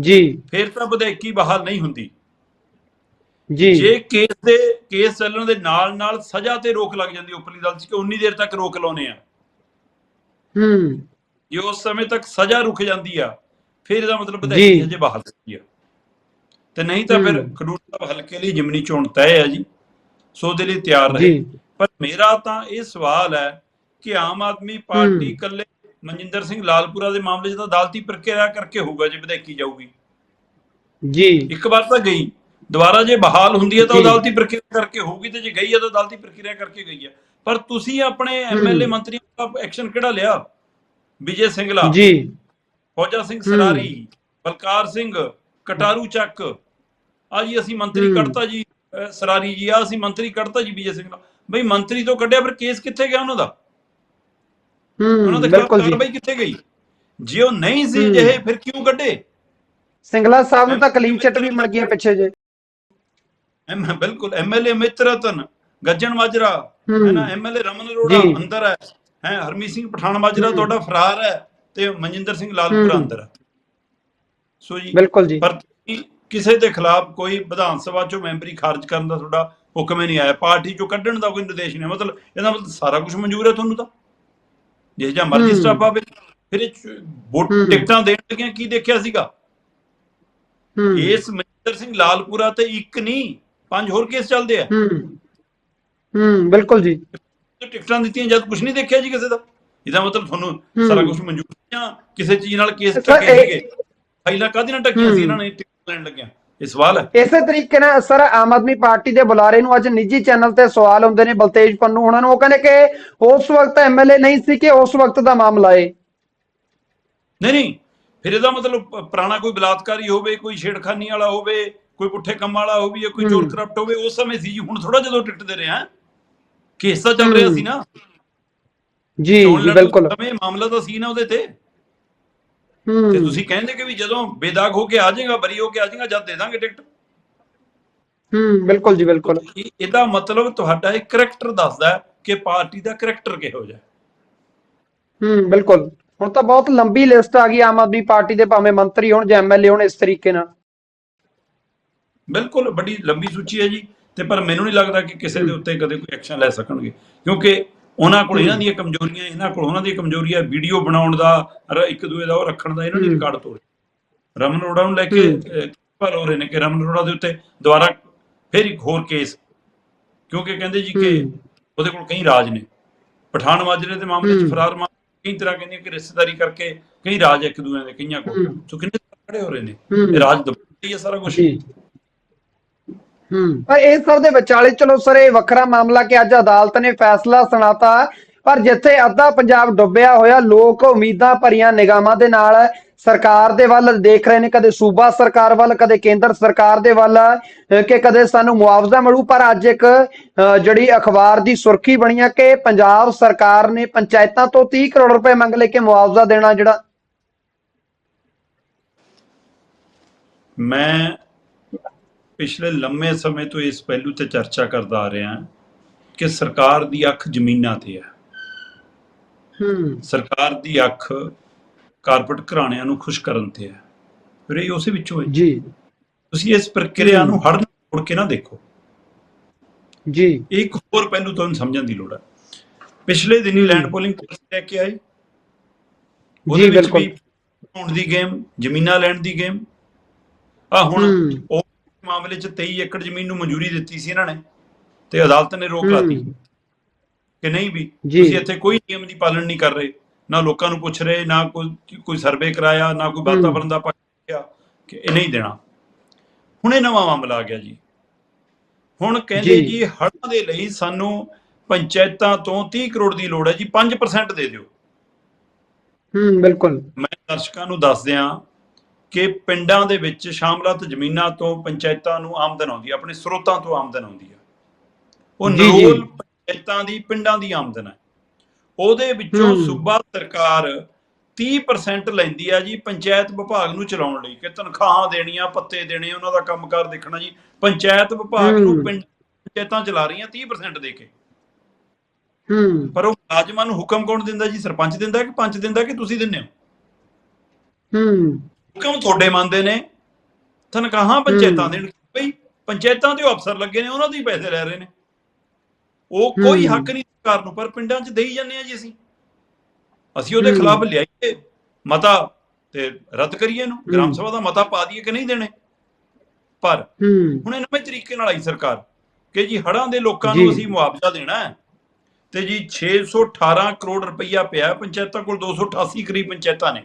ਜੀ। ਫਿਰ ਤਾਂ ਵਿਧਾਇਕੀ ਬਹਾਲ ਨਹੀਂ ਹੁੰਦੀ। ਜੀ। ਜੇ ਕੇਸ ਦੇ ਕੇਸ ਚੱਲਣ ਦੇ ਨਾਲ ਨਾਲ ਸਜ਼ਾ ਤੇ ਰੋਕ ਲੱਗ ਜਾਂਦੀ ਉੱਪਰਲੀ ਅਦਾਲਤ 'ਚ ਕਿ ਉਨੀ ਦੇਰ ਤੱਕ ਰੋਕ ਲਾਉਨੇ ਆ ਹੂੰ। ਜੇ ਉਸ ਸਮੇਂ ਤੱਕ ਸਜ਼ਾ ਰੁਕ ਜਾਂਦੀ ਆ ਫਿਰ ਇਹਦਾ ਮਤਲਬ ਜੀ। ਹਜੇ ਬਹਾਲ ਹੁੰਦੀ ਆ। ਤੇ ਨਹੀਂ ਤਾਂ ਫਿਰ। ਖਡੂਰ ਸਾਹਿਬ ਹਲਕੇ ਲਈ ਜਿਮਨੀ ਚੋਣ ਤੈਅ ਹੈ ਜੀ ਸੋ ਉਹਦੇ ਲਈ ਤਿਆਰ ਰਹੇ। ਪਰ ਮੇਰਾ ਤਾਂ ਇਹ ਸਵਾਲ ਹੈ ਕਿ ਆਮ ਆਦਮੀ ਪਾਰਟੀ ਹੂੰ। ਇਕੱਲੇ ਮਨਜਿੰਦਰ ਸਿੰਘ ਲਾਲਪੁਰਾ ਦੇ ਮਾਮਲੇ 'ਚ ਤਾਂ ਅਦਾਲਤੀ ਪ੍ਰਕਿਰਿਆ ਕਰਕੇ ਹੋਊਗਾ ਜੇ ਵਿਧਾਇਕੀ ਜਾਊਗੀ। ਜੀ। ਇੱਕ ਵਾਰ ਤਾਂ ਗਈ। ਦੁਬਾਰਾ ਜੇ ਬਹਾਲ ਹੁੰਦੀ ਹੈ ਤਾਂ। ਅਦਾਲਤੀ ਪ੍ਰਕਿਰਿਆ ਕਰਕੇ ਹੋਊਗੀ ਤੇ ਜੇ ਗਈ ਹੈ ਤਾਂ ਅਦਾਲਤੀ ਪ੍ਰਕਿਰਿਆ ਕਰਕੇ ਗਈ ਹੈ। ਪਰ ਤੁਸੀਂ ਆਪਣੇ ਐਮਐਲਏ ਮੰਤਰੀਆਂ ਦਾ ਐਕਸ਼ਨ ਕਿਹੜਾ ਲਿਆ? ਵਿਜੇ ਸਿੰਗਲਾ। ਜੀ। ਫੌਜਾ ਸਿੰਘ। ਸਰਾਰੀ ਬਲਕਾਰ ਸਿੰਘ ਕਟਾਰੂ ਚੱਕ। ਆ ਜੀ ਅਸੀਂ ਮੰਤਰੀ। ਕੱਢਤਾ ਜੀ ਸਰਾਰੀ ਜੀ ਆ ਅਸੀਂ ਮੰਤਰੀ ਕੱਢਤਾ ਜੀ ਵਿਜੇ ਸਿੰਘ ਦਾ ਬਈ ਮੰਤਰੀ ਤੋਂ ਕੱਢਿਆ ਫਿਰ ਕੇਸ ਕਿੱਥੇ ਗਿਆ ਉਹਨਾਂ ਦਾ? ਉਹਨਾਂ ਹੂੰ ਦੇ ਬਿਲਕੁਲ ਜੀ। ਕਾਰਵਾਈ ਕਿੱਥੇ ਗਈ? ਜੇ ਉਹ ਨਹੀਂ ਸੀ। ਜਿਹੇ ਫਿਰ ਕਿਉਂ ਕੱਢੇ? ਸਿੰਗਲਾ ਸਾਹਿਬ ਨੂੰ ਤਾਂ ਕਲੀਨ ਚਿੱਟ ਵੀ ਮਿਲ ਗਿਆ ਪਿੱਛੇ ਜੇ। ਐਮ ਬਿਲਕੁਲ ਐਮਐਲਏ ਮਿੱਤਰਤਨ ਗੱਜਣ ਮਾਜਰਾ ਹੂੰ। ਨਾ ਐਮਐਲਏ ਰਮਨ ਅਰੋੜਾ। ਅੰਦਰ ਹੈ ਹੈ ਹਰਮੀਤ ਸਿੰਘ ਪਠਾਨ ਮਾਜਰਾ। ਤੁਹਾਡਾ ਫਰਾਰ ਹੈ ਤੇ ਮਨਜਿੰਦਰ ਸਿੰਘ ਲਾਲਪੁਰਾ। ਅੰਦਰ ਹੈ ਸੋ ਜੀ ਬਿਲਕੁਲ ਜੀ ਪਰ ਕਿਸੇ ਦੇ ਖਿਲਾਫ ਕੋਈ ਵਿਧਾਨ ਸਭਾ ਚੋਂ ਮੈਂਬਰੀ ਖਾਰਜ ਕਰਨ ਦਾ ਤੁਹਾਡਾ ਹੁਕਮ ਹੀ ਨਹੀਂ ਆਇਆ ਪਾਰਟੀ ਚੋਂ ਕੱਢਣ ਦਾ ਕੋਈ ਨਿਰਦੇਸ਼ ਨਹੀਂ ਮਤਲਬ ਇਹਦਾ ਮਤਲਬ ਸਾਰਾ ਕੁਝ ਮਨਜ਼ੂਰ ਹੈ ਤੁਹਾਨੂੰ ਤਾਂ ਜੇ ਜਾਂ ਮਰਜ਼ੀ ਹੂੰ। ਸਟਾਪ ਆਵੇ ਫਿਰ ਇਹ ਵੋਟ। ਟਿਕਟਾਂ ਦੇਣ ਲੱਗਿਆਂ ਕੀ ਦੇਖਿਆ ਸੀਗਾ ਇਸ ਮਨਜਿੰਦਰ ਸਿੰਘ ਲਾਲਪੁਰਾ ਤੇ ਇੱਕ ਨਹੀਂ ਪੰਜ ਹੋਰ ਕੇਸ ਚੱਲਦੇ ਆ। ਹੂੰ ਹੂੰ ਬਿਲਕੁਲ ਜੀ। ਟਿਕਟਾਂ ਦਿੱਤੀਆਂ ਜਦ ਕੁਝ ਨਹੀਂ ਦੇਖਿਆ ਜੀ ਕਿਸੇ ਦਾ। ਇਹਦਾ ਮਤਲਬ ਤੁਹਾਨੂੰ। ਸਾਰਾ ਕੁਝ ਮਨਜ਼ੂਰ ਜਾਂ ਕਿਸੇ ਚੀਜ਼ ਨਾਲ ਕੇਸ ਟੱਕੇ ਸੀਗੇ ਫਾਈਲਾਂ ਕਾਹਦੇ ਨਾਲ ਟੱਕੀਆਂ ਸੀ। ਇਹਨਾਂ ਨੇ? ਟਿਕਟ ਲੈਣ ਲੱਗਿਆ। ਇਹ ਸਵਾਲ ਹੈ। ਇਸੇ ਤਰੀਕੇ ਨਾਲ ਸਰ ਆਮ ਆਦਮੀ ਪਾਰਟੀ ਦੇ ਬੁਲਾਰੇ ਨੂੰ ਅੱਜ ਨਿੱਜੀ ਚੈਨਲ ਤੇ ਸਵਾਲ ਹੁੰਦੇ ਨੇ ਬਲਤੇਜ ਪੰਨੂ ਉਹਨਾਂ ਨੂੰ। ਉਹ ਕਹਿੰਦੇ ਕਿ ਉਸ ਵਕਤ ਐਮਐਲਏ ਨਹੀਂ ਸੀ ਕਿ ਉਸ ਵਕਤ ਦਾ ਮਾਮਲਾ ਏ। ਨਹੀਂ ਨਹੀਂ। ਫਿਰ ਇਹਦਾ ਮਤਲਬ ਪੁਰਾਣਾ ਕੋਈ ਬਲਾਤਕਾਰੀ ਹੋਵੇ ਕੋਈ ਛੇੜਖਾਨੀ ਵਾਲਾ ਹੋਵੇ ਕੋਈ ਪੁੱਠੇ ਕੰਮ ਵਾਲਾ ਹੋਵੇ ਜਾਂ ਕੋਈ ਚੋਰ। ਕਰਪਟ ਹੋਵੇ ਉਸ ਸਮੇਂ ਸੀ ਹੁਣ ਥੋੜਾ ਜਦੋਂ ਟਿਕਟ ਦੇ ਰਹੇ ਕੇਸ ਤਾਂ ਚੱਲ ਰਿਹਾ। ਸੀ ਨਾ। ਜੀ ਬਿਲਕੁਲ। ਸਮੇਂ ਮਾਮਲਾ ਤਾਂ ਸੀ ਨਾ ਉਹਦੇ ਤੇ। ਤੇ ਤੁਸੀਂ ਕਹਿੰਦੇ ਕਿ ਵੀ ਜਦੋਂ ਬੇਦਾਗ ਹੋ ਕੇ ਆ ਜਾਏਗਾ ਬਰੀ ਹੋ ਕੇ ਆ ਜਾਏਗਾ ਜਦ ਦੇ ਦਾਂਗੇ ਟਿਕਟ। ਹੂੰ ਬਿਲਕੁਲ ਜੀ ਬਿਲਕੁਲ। ਇਹ- ਇਹਦਾ ਮਤਲਬ ਤੁਹਾਡਾ ਇਹ ਕਰੈਕਟਰ ਦੱਸਦਾ ਹੈ ਕਿ ਪਾਰਟੀ ਦਾ ਕਰੈਕਟਰ ਕਿਹੋ ਜਿਹਾ। ਹੂੰ। ਬਿਲਕੁਲ। ਹੁਣ ਤਾਂ ਬਹੁਤ ਲੰਬੀ ਲਿਸਟ ਆ ਗਈ ਆਮ ਆਦਮੀ ਪਾਰਟੀ ਦੇ ਭਾਵੇਂ ਮੰਤਰੀ ਹੋਣ ਜਾਂ ਐਮਐਲਏ ਹੋਣ ਇਸ ਤਰੀਕੇ ਨਾਲ। ਬਿਲਕੁਲ ਬੜੀ ਲੰਬੀ ਸੂਚੀ ਹੈ ਜੀ। ਤੇ ਪਰ ਮੈਨੂੰ ਨਹੀਂ ਲੱਗਦਾ ਕਿ ਕਿਸੇ ਦੇ ਉੱਤੇ ਕਦੇ ਕੋਈ ਐਕਸ਼ਨ ਲੈ ਸਕਣਗੇ। ਕਿਉਂਕਿ ਉਹਨਾਂ ਕੋਲ ਇਹਨਾਂ ਦੀਆਂ ਕਮਜ਼ੋਰੀਆਂ ਇਹਨਾਂ ਕੋਲ ਉਹਨਾਂ ਦੀ ਕਮਜ਼ੋਰੀ ਹੈ ਵੀਡੀਓ ਬਣਾਉਣ ਦਾ ਇੱਕ ਦੂਏ ਦਾ ਉਹ ਰੱਖਣ ਦਾ ਇਹਨਾਂ ਦੀ ਹੂੰ। ਰਿਕਾਰਡ ਤੋੜ ਰਮਨ ਅਰੋੜਾ ਨੂੰ ਲੈ ਕੇ ਪਰ ਹੋ ਰਹੇ ਨੇ ਕਿ ਰਮਨ ਅਰੋੜਾ ਦੇ ਉੱਤੇ ਦੁਬਾਰਾ ਫਿਰ ਇੱਕ ਹੋਰ ਕੇਸ। ਕਿਉਂਕਿ ਕਹਿੰਦੇ ਜੀ ਕਿ। ਉਹਦੇ ਕੋਲ ਕਈ ਰਾਜ ਨੇ। ਪਠਾਨ ਮਾਜਰੇ ਦੇ ਮਾਮਲੇ 'ਚ। ਫਰਾਰ ਮਾ ਕਈ ਤਰ੍ਹਾਂ ਕਹਿੰਦੇ ਕਿ ਰਿਸ਼ਤੇਦਾਰੀ ਕਰਕੇ ਕਈ ਰਾਜ ਇੱਕ ਦੂਏ ਦੇ ਕਈਆਂ ਕੋਲ। ਸੋ ਕਿੰਨੇ ਖੜੇ ਹੋ ਰਹੇ ਨੇ। ਰਾਜ ਦਬਾਈ ਹੈ ਸਾਰਾ ਕੁਝ ਪਰ ਇਹ ਸਭ ਦੇ ਵਿਚਾਲੇ ਚਲੋ ਸਰ ਇਹ ਵੱਖਰਾ ਮਾਮਲਾ ਕਿ ਅੱਜ ਅਦਾਲਤ ਨੇ ਫੈਸਲਾ ਸੁਣਾਤਾ ਪਰ ਜਿੱਥੇ ਅੱਧਾ ਪੰਜਾਬ ਡੁੱਬਿਆ ਹੋਇਆ ਲੋਕ ਉਮੀਦਾਂ ਭਰੀਆਂ ਨਿਗਾਹਾਂ ਦੇ ਨਾਲ ਸਰਕਾਰ ਦੇ ਵੱਲ ਦੇਖ ਰਹੇ ਨੇ ਕਦੇ ਸੂਬਾ ਸਰਕਾਰ ਵੱਲ ਕਦੇ ਕੇਂਦਰ ਸਰਕਾਰ ਦੇ ਵੱਲ ਕਿ ਕਦੇ ਸਾਨੂੰ ਮੁਆਵਜ਼ਾ ਮਿਲੂ ਪਰ ਅੱਜ ਇੱਕ ਜਿਹੜੀ ਅਖਬਾਰ ਦੀ ਸੁਰਖੀ ਬਣੀ ਹੈ ਕਿ ਪੰਜਾਬ ਸਰਕਾਰ ਨੇ ਪੰਚਾਇਤਾਂ ਤੋਂ 30 ਕਰੋੜ ਰੁਪਏ ਮੰਗ ਲੈ ਕੇ ਮੁਆਵਜ਼ਾ ਦੇਣਾ ਜਿਹੜਾ ਮੈਂ ਪਿਛਲੇ ਲੰਮੇ ਸਮੇਂ ਤੋਂ ਇਸ ਪਹਿਲੂ ਤੇ ਚਰਚਾ ਕਰਦਾ ਆ ਰਿਹਾ ਕਿ ਸਰਕਾਰ ਦੀ ਅੱਖ ਜ਼ਮੀਨਾਂ ਤੇ ਹੈ। ਹੂੰ। ਸਰਕਾਰ ਦੀ ਅੱਖ ਕਾਰਪੋਰੇਟ ਘਰਾਣਿਆਂ ਨੂੰ ਖੁਸ਼ ਕਰਨ ਤੇ ਹੈ। ਫਿਰ ਇਹ ਉਸੇ ਵਿੱਚੋਂ ਹੈ। ਜੀ। ਤੁਸੀਂ ਇਸ ਪ੍ਰਕਿਰਿਆ। ਨੂੰ ਹੜ ਮੁੜ ਕੇ ਨਾ ਦੇਖੋ। ਜੀ। ਇੱਕ ਹੋਰ ਪਹਿਲੂ ਤੁਹਾਨੂੰ ਸਮਝਣ ਦੀ ਲੋੜ ਹੈ। ਪਿਛਲੇ ਦਿਨੀ। ਲੈਂਡ ਪੋਲਿੰਗ ਲੈ ਕੇ ਆਏ ਜੀ, ਉਹਦੇ ਵਿੱਚ ਬਿਲਕੁਲ। ਵੀ ਹੋਣ ਦੀ ਗੇਮ ਜ਼ਮੀਨਾਂ ਲੈਣ ਦੀ ਗੇਮ। ਆ ਹੁਣ। ਉਹ ਮਾਮਲੇ 'ਚ 23 ਏਕੜ ਜ਼ਮੀਨ ਨੂੰ ਮਨਜ਼ੂਰੀ ਦਿੱਤੀ ਸੀ ਇਹਨਾਂ ਨੇ ਤੇ ਅਦਾਲਤ ਨੇ ਰੋਕ ਲਾਤੀ। ਕਿ ਨਹੀਂ ਵੀ। ਤੁਸੀਂ ਇੱਥੇ ਕੋਈ ਨਿਯਮ ਦੀ ਪਾਲਣ ਨਹੀਂ ਕਰ ਰਹੇ ਨਾ ਲੋਕਾਂ ਨੂੰ ਪੁੱਛ ਰਹੇ ਨਾ ਕੋਈ ਕੋਈ ਸਰਵੇ ਕਰਾਇਆ ਨਾ ਕੋਈ ਵਾਤਾਵਰਣ ਦਾ ਪਾਇਆ ਕਿ ਇਹ ਨਹੀਂ ਦੇਣਾ ਹੁਣ ਇਹ ਨਵਾਂ ਮਾਮਲਾ ਆ ਗਿਆ ਜੀ ਹੁਣ ਕਹਿੰਦੇ ਜੀ। ਜੀ ਹੜ੍ਹਾਂ ਦੇ ਲਈ ਸਾਨੂੰ ਪੰਚਾਇਤਾਂ ਤੋਂ 30 ਕਰੋੜ ਦੀ ਲੋੜ ਹੈ ਜੀ 5% ਦੇ ਦਿਓ ਹੂੰ ਬਿਲਕੁਲ ਮੈਂ ਦਰਸ਼ਕਾਂ ਨੂੰ ਦੱਸ ਦਿਆਂ ਕਿ ਪਿੰਡਾਂ ਦੇ ਵਿੱਚ ਸ਼ਾਮਲਾਤ ਜ਼ਮੀਨਾਂ ਤੋਂ ਪੰਚਾਇਤਾਂ ਨੂੰ ਆਮਦਨ ਆਉਂਦੀ ਹੈ ਆਪਣੇ ਸਰੋਤਾਂ ਤੋਂ ਆਮਦਨ ਆਉਂਦੀ ਹੈ। ਉਹ। ਨਰੋਲ ਪੰਚਾਇਤਾਂ ਦੀ ਪਿੰਡਾਂ ਦੀ ਆਮਦਨ ਹੈ। ਉਹਦੇ ਵਿੱਚੋਂ। ਸੂਬਾ ਸਰਕਾਰ 30% ਲੈਂਦੀ ਆ ਜੀ ਪੰਚਾਇਤ ਵਿਭਾਗ ਨੂੰ ਚਲਾਉਣ ਲਈ ਕਿ ਤਨਖਾਹਾਂ ਦੇਣੀਆਂ ਪੱਤੇ ਦੇਣੇ ਉਹਨਾਂ ਦਾ ਕੰਮਕਾਰ ਦੇਖਣਾ ਜੀ। ਪੰਚਾਇਤ ਵਿਭਾਗ ਨੂੰ। ਪਿੰਡ ਪੰਚਾਇਤਾਂ ਚਲਾ ਰਹੀਆਂ 30% ਦੇ ਕੇ। ਹੂੰ। ਪਰ ਉਹ ਮੁਲਾਜ਼ਮਾਂ ਨੂੰ ਹੁਕਮ ਕੌਣ ਦਿੰਦਾ ਜੀ? ਸਰਪੰਚ ਦਿੰਦਾ ਕਿ ਪੰਚ ਦਿੰਦਾ ਕਿ ਤੁਸੀਂ ਦਿੰਦੇ ਹੋ? ਹੂੰ। ਹੁਕਮ ਤੁਹਾਡੇ ਮੰਨਦੇ ਨੇ ਤਨਖਾਹਾਂ ਪੰਚਾਇਤਾਂ। ਦੇਣ ਬਈ ਪੰਚਾਇਤਾਂ ਦੇ ਉਹ ਅਫਸਰ ਲੱਗੇ ਨੇ ਉਹਨਾਂ ਦੇ ਹੀ ਪੈਸੇ ਲੈ ਰਹੇ ਨੇ ਉਹ ਕੋਈ। ਹੱਕ ਨਹੀਂ ਸਰਕਾਰ ਨੂੰ ਪਰ ਪਿੰਡਾਂ 'ਚ ਦੇਈ ਜਾਂਦੇ ਆ ਜੀ ਅਸੀਂ ਅਸੀਂ ਉਹਦੇ। ਖਿਲਾਫ ਲਿਆਈਏ ਮਤਾ ਤੇ ਰੱਦ ਕਰੀਏ ਇਹਨੂੰ ਗ੍ਰਾਮ। ਸਭਾ ਦਾ ਮਤਾ ਪਾ ਦਈਏ ਕਿ ਨਹੀਂ ਦੇਣੇ ਪਰ ਹੁਣ ਇਹ ਨਵੇਂ ਤਰੀਕੇ ਨਾਲ ਆਈ ਸਰਕਾਰ ਕਿ ਜੀ ਹੜਾਂ ਦੇ ਲੋਕਾਂ। ਨੂੰ ਅਸੀਂ ਮੁਆਵਜ਼ਾ ਦੇਣਾ ਹੈ ਤੇ ਜੀ 618 ਕਰੋੜ ਰੁਪਈਆ ਪਿਆ। ਪੰਚਾਇਤਾਂ ਕੋਲ 288 ਕਰੀਬ ਪੰਚਾਇਤਾਂ ਨੇ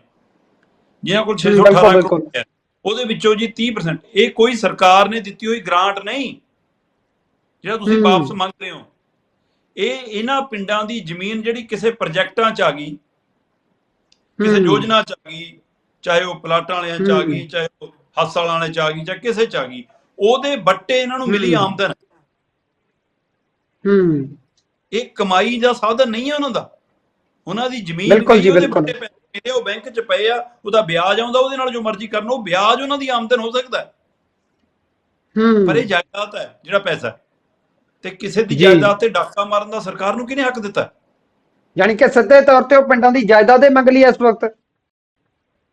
ਜਿਨ੍ਹਾਂ ਕੋਲ ਬਿਲਕੁਲ, 618 ਬਿਲਕੁਲ। ਕਰੋੜ ਹੈ ਉਹਦੇ ਵਿੱਚੋਂ ਜੀ 30% ਇਹ ਕੋਈ ਸਰਕਾਰ ਨੇ ਦਿੱਤੀ ਹੋਈ ਗ੍ਰਾਂਟ ਨਹੀਂ ਜਿਹੜਾ ਤੁਸੀਂ। ਵਾਪਸ ਮੰਗ ਰਹੇ ਹੋ ਇਹ ਇਹਨਾਂ ਪਿੰਡਾਂ ਦੀ ਜ਼ਮੀਨ ਜਿਹੜੀ ਕਿਸੇ ਪ੍ਰੋਜੈਕਟਾਂ 'ਚ ਆ ਗਈ ਕਿਸੇ। ਯੋਜਨਾ 'ਚ ਆ ਗਈ ਚਾਹੇ ਉਹ ਪਲਾਟਾਂ ਵਾਲਿਆਂ 'ਚ ਆ। ਗਈ ਚਾਹੇ ਉਹ ਹਸਪਤਾਲਾਂ ਵਾਲੇ 'ਚ ਆ ਗਈ ਜਾਂ ਕਿਸੇ 'ਚ ਆ ਗਈ ਉਹਦੇ ਬੱਟੇ ਇਹਨਾਂ ਨੂੰ ਮਿਲੀ। ਆਮਦਨ ਹੂੰ ਇਹ ਕਮਾਈ ਦਾ ਸਾਧਨ ਨਹੀਂ ਹੈ ਉਹਨਾਂ ਦਾ ਉਹਨਾਂ ਦੀ ਜ਼ਮੀਨ ਬਿਲਕੁਲ ਜੀ, ਬਿਲਕੁਲ। ਇਹਦੇ ਉਹ ਬੈਂਕ 'ਚ ਪਏ ਆ ਉਹਦਾ ਵਿਆਜ ਆਉਂਦਾ ਉਹਦੇ ਨਾਲ ਜੋ ਮਰਜ਼ੀ ਕਰਨ ਉਹ ਵਿਆਜ ਉਹਨਾਂ ਦੀ ਆਮਦਨ ਹੋ ਸਕਦਾ ਹੈ। ਹੂੰ ਪਰ ਇਹ ਜਾਇਦਾਦ ਹੈ ਜਿਹੜਾ ਪੈਸਾ। ਤੇ ਕਿਸੇ ਦੀ। ਜਾਇਦਾਦ ਤੇ ਡਾਕਾ ਮਾਰਨ ਦਾ ਸਰਕਾਰ ਨੂੰ ਕਿਹਨੇ ਹੱਕ ਦਿੱਤਾ? ਯਾਨੀ ਕਿ ਸਿੱਧੇ ਤੌਰ ਤੇ ਉਹ ਪਿੰਡਾਂ ਦੀ ਜਾਇਦਾਦੇ ਮੰਗ ਲਈ ਇਸ ਵਕਤ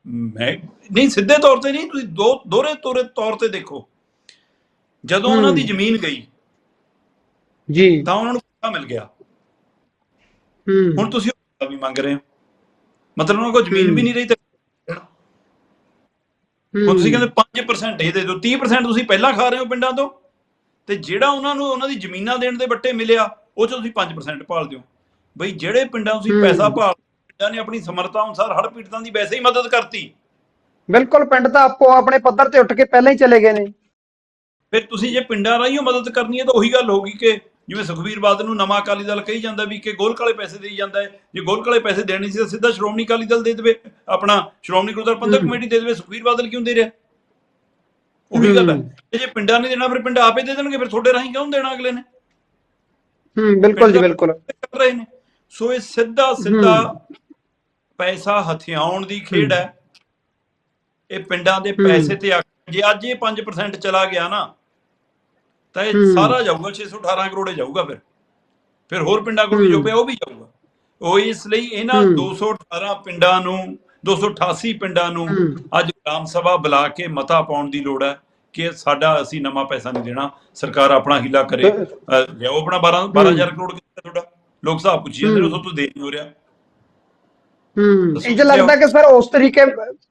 ਮੈਂ ਨਹੀਂ ਸਿੱਧੇ ਤੌਰ ਤੇ ਨਹੀਂ ਤੁਸੀਂ ਦੋ ਦੋਹਰੇ ਤੋਰੇ ਤੌਰ ਤੇ ਦੇਖੋ ਜਦੋਂ ਉਹਨਾਂ ਦੀ। ਜ਼ਮੀਨ ਗਈ ਜੀ ਤਾਂ ਉਹਨਾਂ ਨੂੰ ਪੈਸਾ ਮਿਲ ਗਿਆ ਹੂੰ ਹੁਣ ਤੁਸੀਂ ਵੀ ਮੰਗ ਰਹੇ ਹੋ ਮਤਲਬ ਉਹਨਾਂ ਕੋਲ ਜ਼ਮੀਨ ਵੀ ਨਹੀਂ ਰਹੀ ਤੇ ਹੁਣ ਤੁਸੀਂ ਕਹਿੰਦੇ 5% ਇਹ ਦੇ ਦਿਓ 30% ਤੁਸੀਂ ਪਹਿਲਾਂ ਖਾ ਰਹੇ ਹੋ ਪਿੰਡਾਂ ਤੋਂ ਤੇ ਜਿਹੜਾ ਉਹਨਾਂ ਨੂੰ ਉਹਨਾਂ ਦੀ ਜ਼ਮੀਨਾਂ ਦੇਣ ਦੇ ਬੱਟੇ ਮਿਲਿਆ ਉਹ ਚ ਤੁਸੀਂ 5% ਭਾਲ ਦਿਓ। ਬਈ ਜਿਹੜੇ ਪਿੰਡਾਂ ਤੁਸੀਂ। ਪੈਸਾ ਭਾਲ ਪਿੰਡਾਂ ਨੇ ਆਪਣੀ ਸਮਰੱਥਾ ਅਨੁਸਾਰ ਹੜ੍ਹ ਪੀੜਤਾਂ ਦੀ ਵੈਸੇ ਹੀ ਮਦਦ ਕਰਤੀ। ਬਿਲਕੁਲ ਪਿੰਡ ਤਾਂ ਆਪੋ ਆਪਣੇ ਪੱਧਰ ਤੇ ਉੱਠ ਕੇ ਪਹਿਲਾਂ ਹੀ ਚਲੇ ਗਏ ਨੇ। ਫਿਰ ਤੁਸੀਂ ਜੇ ਪਿੰਡਾਂ ਰਾਹੀਂ ਮਦਦ ਕਰਨੀ ਹੈ ਤਾਂ ਉਹੀ ਗੱਲ ਹੋਗੀ ਕਿ ਜਿਵੇਂ ਸੁਖਬੀਰ ਬਾਦਲ ਨੂੰ ਨਵਾਂ ਅਕਾਲੀ ਦਲ ਕਹੀ ਜਾਂਦਾ ਵੀ ਕਿ ਗੋਲਕ ਵਾਲੇ ਪੈਸੇ ਦੇਈ ਜਾਂਦਾ ਹੈ ਜੇ ਗੋਲਕ ਵਾਲੇ ਪੈਸੇ ਦੇਣੇ ਸੀ ਤਾਂ ਸਿੱਧਾ ਸ਼੍ਰੋਮਣੀ ਅਕਾਲੀ ਦਲ ਦੇ ਦੇਵੇ ਆਪਣਾ ਸ਼੍ਰੋਮਣੀ ਗੁਰਦੁਆਰਾ ਹੂੰ। ਕਮੇਟੀ ਦੇ ਦੇਵੇ ਸੁਖਬੀਰ ਬਾਦਲ ਕਿਉਂ ਦੇ ਰਿਹਾ? ਉਹੀ ਗੱਲ ਹੈ। ਜੇ ਪਿੰਡਾਂ ਨੇ ਦੇਣਾ ਫਿਰ ਪਿੰਡ ਆਪੇ ਦੇ ਦੇਣਗੇ ਫਿਰ ਤੁਹਾਡੇ ਰਾਹੀਂ ਕਿਉਂ ਦੇਣਾ ਅਗਲੇ ਨੇ? ਹੂੰ ਬਿਲਕੁਲ ਜੀ ਬਿਲਕੁਲ। ਕਰ ਰਹੇ ਨੇ। ਸੋ ਇਹ ਸਿੱਧਾ ਸਿੱਧਾ ਪੈਸਾ ਹਥਿਆਉਣ ਦੀ ਖੇਡ ਹੈ। ਇਹ ਪਿੰਡਾਂ ਦੇ। ਪੈਸੇ ਤੇ ਜੇ ਅੱਜ ਇਹ 5% ਚਲਾ ਗਿਆ ਨਾ ਤਾਂ ਇਹ। ਸਾਰਾ ਜਾਊਗਾ 618 ਕਰੋੜੇ ਜਾਊਗਾ ਫਿਰ ਫਿਰ ਹੋਰ ਪਿੰਡਾਂ ਕੋਲ ਜੋ। ਪਿਆ ਉਹ ਵੀ ਜਾਊਗਾ ਉਹ ਇਸ ਲਈ ਇਹਨਾਂ ਹੂੰ। 218 ਪਿੰਡਾਂ ਨੂੰ 288 ਪਿੰਡਾਂ ਨੂੰ। ਅੱਜ ਗ੍ਰਾਮ ਸਭਾ ਬੁਲਾ ਕੇ ਮਤਾ ਪਾਉਣ ਦੀ ਲੋੜ ਹੈ ਕਿ ਸਾਡਾ ਅਸੀਂ ਨਵਾਂ ਪੈਸਾ ਨਹੀਂ ਦੇਣਾ ਸਰਕਾਰ ਆਪਣਾ ਹੀਲਾ ਕਰੇ ਲਿਆਓ ਆਪਣਾ 12 12000 ਕਰੋੜ ਕਿੱਥੇ ਤੁਹਾਡਾ ਲੋਕ ਸਾਹਿਬ ਪੁੱਛੀ ਜਾਂਦੇ ਨੇ। ਉਸ ਤੋਂ ਦੇ ਨਹੀਂ ਹੋ ਰਿਹਾ ਹੂੰ। ਇੰਜ ਲੱਗਦਾ ਕਿ ਸਰ ਉਸ ਤਰੀਕੇ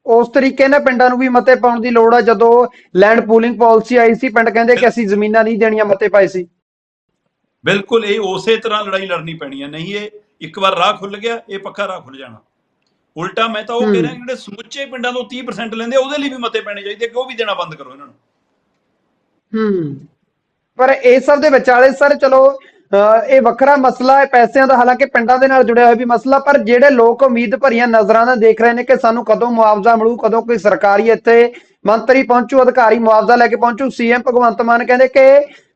ਉਸ ਤਰੀਕੇ ਨਾਲ ਪਿੰਡਾਂ ਨੂੰ ਵੀ ਮਤੇ ਪਾਉਣ ਦੀ ਲੋੜ ਆ ਜਦੋਂ ਲੈਂਡ ਪੂਲਿੰਗ ਪਾਲਿਸੀ ਆਈ ਸੀ ਪਿੰਡ ਕਹਿੰਦੇ ਕਿ ਅਸੀਂ ਜ਼ਮੀਨਾਂ ਨਹੀਂ ਦੇਣੀਆਂ ਮਤੇ ਪਾਏ ਸੀ। ਬਿਲਕੁਲ ਇਹ ਉਸੇ ਤਰ੍ਹਾਂ ਲੜਾਈ ਲੜਨੀ ਪੈਣੀ ਹੈ ਨਹੀਂ ਇਹ ਇੱਕ ਵਾਰ ਰਾਹ ਖੁੱਲ ਗਿਆ ਇਹ ਪੱਕਾ ਰਾਹ ਖੁੱਲ ਜਾਣਾ। ਉਲਟਾ ਮੈਂ ਤਾਂ ਉਹ। ਕਹਿ ਰਿਹਾ ਕਿ ਜਿਹੜੇ ਸਮੁੱਚੇ ਪਿੰਡਾਂ ਤੋਂ 30% ਲੈਂਦੇ ਉਹਦੇ ਲਈ ਵੀ ਮਤੇ ਪੈਣੇ ਚਾਹੀਦੇ ਕਿ ਉਹ ਵੀ ਦੇਣਾ ਬੰਦ ਕਰੋ ਇਹਨਾਂ ਨੂੰ। ਹੂੰ। ਪਰ ਇਹ ਸਭ ਦੇ ਵਿਚਾਲੇ ਸਰ ਚਲੋ ਇਹ ਵੱਖਰਾ ਮਸਲਾ ਹੈ ਪੈਸਿਆਂ ਦਾ ਹਾਲਾਂਕਿ ਪਿੰਡਾਂ ਦੇ ਨਾਲ ਜੁੜਿਆ ਹੋਇਆ ਵੀ ਮਸਲਾ ਪਰ ਜਿਹੜੇ ਲੋਕ ਉਮੀਦ ਭਰੀਆਂ ਨਜ਼ਰਾਂ ਨਾਲ ਦੇਖ ਰਹੇ ਨੇ ਕਿ ਸਾਨੂੰ ਕਦੋਂ ਮੁਆਵਜ਼ਾ ਮਿਲੂ ਕਦੋਂ ਕੋਈ ਸਰਕਾਰੀ ਇੱਥੇ ਮੰਤਰੀ ਪਹੁੰਚੂ ਅਧਿਕਾਰੀ ਮੁਆਵਜ਼ਾ ਲੈ ਕੇ ਪਹੁੰਚੂ ਸੀਐਮ ਭਗਵੰਤ ਮਾਨ ਕਹਿੰਦੇ ਕਿ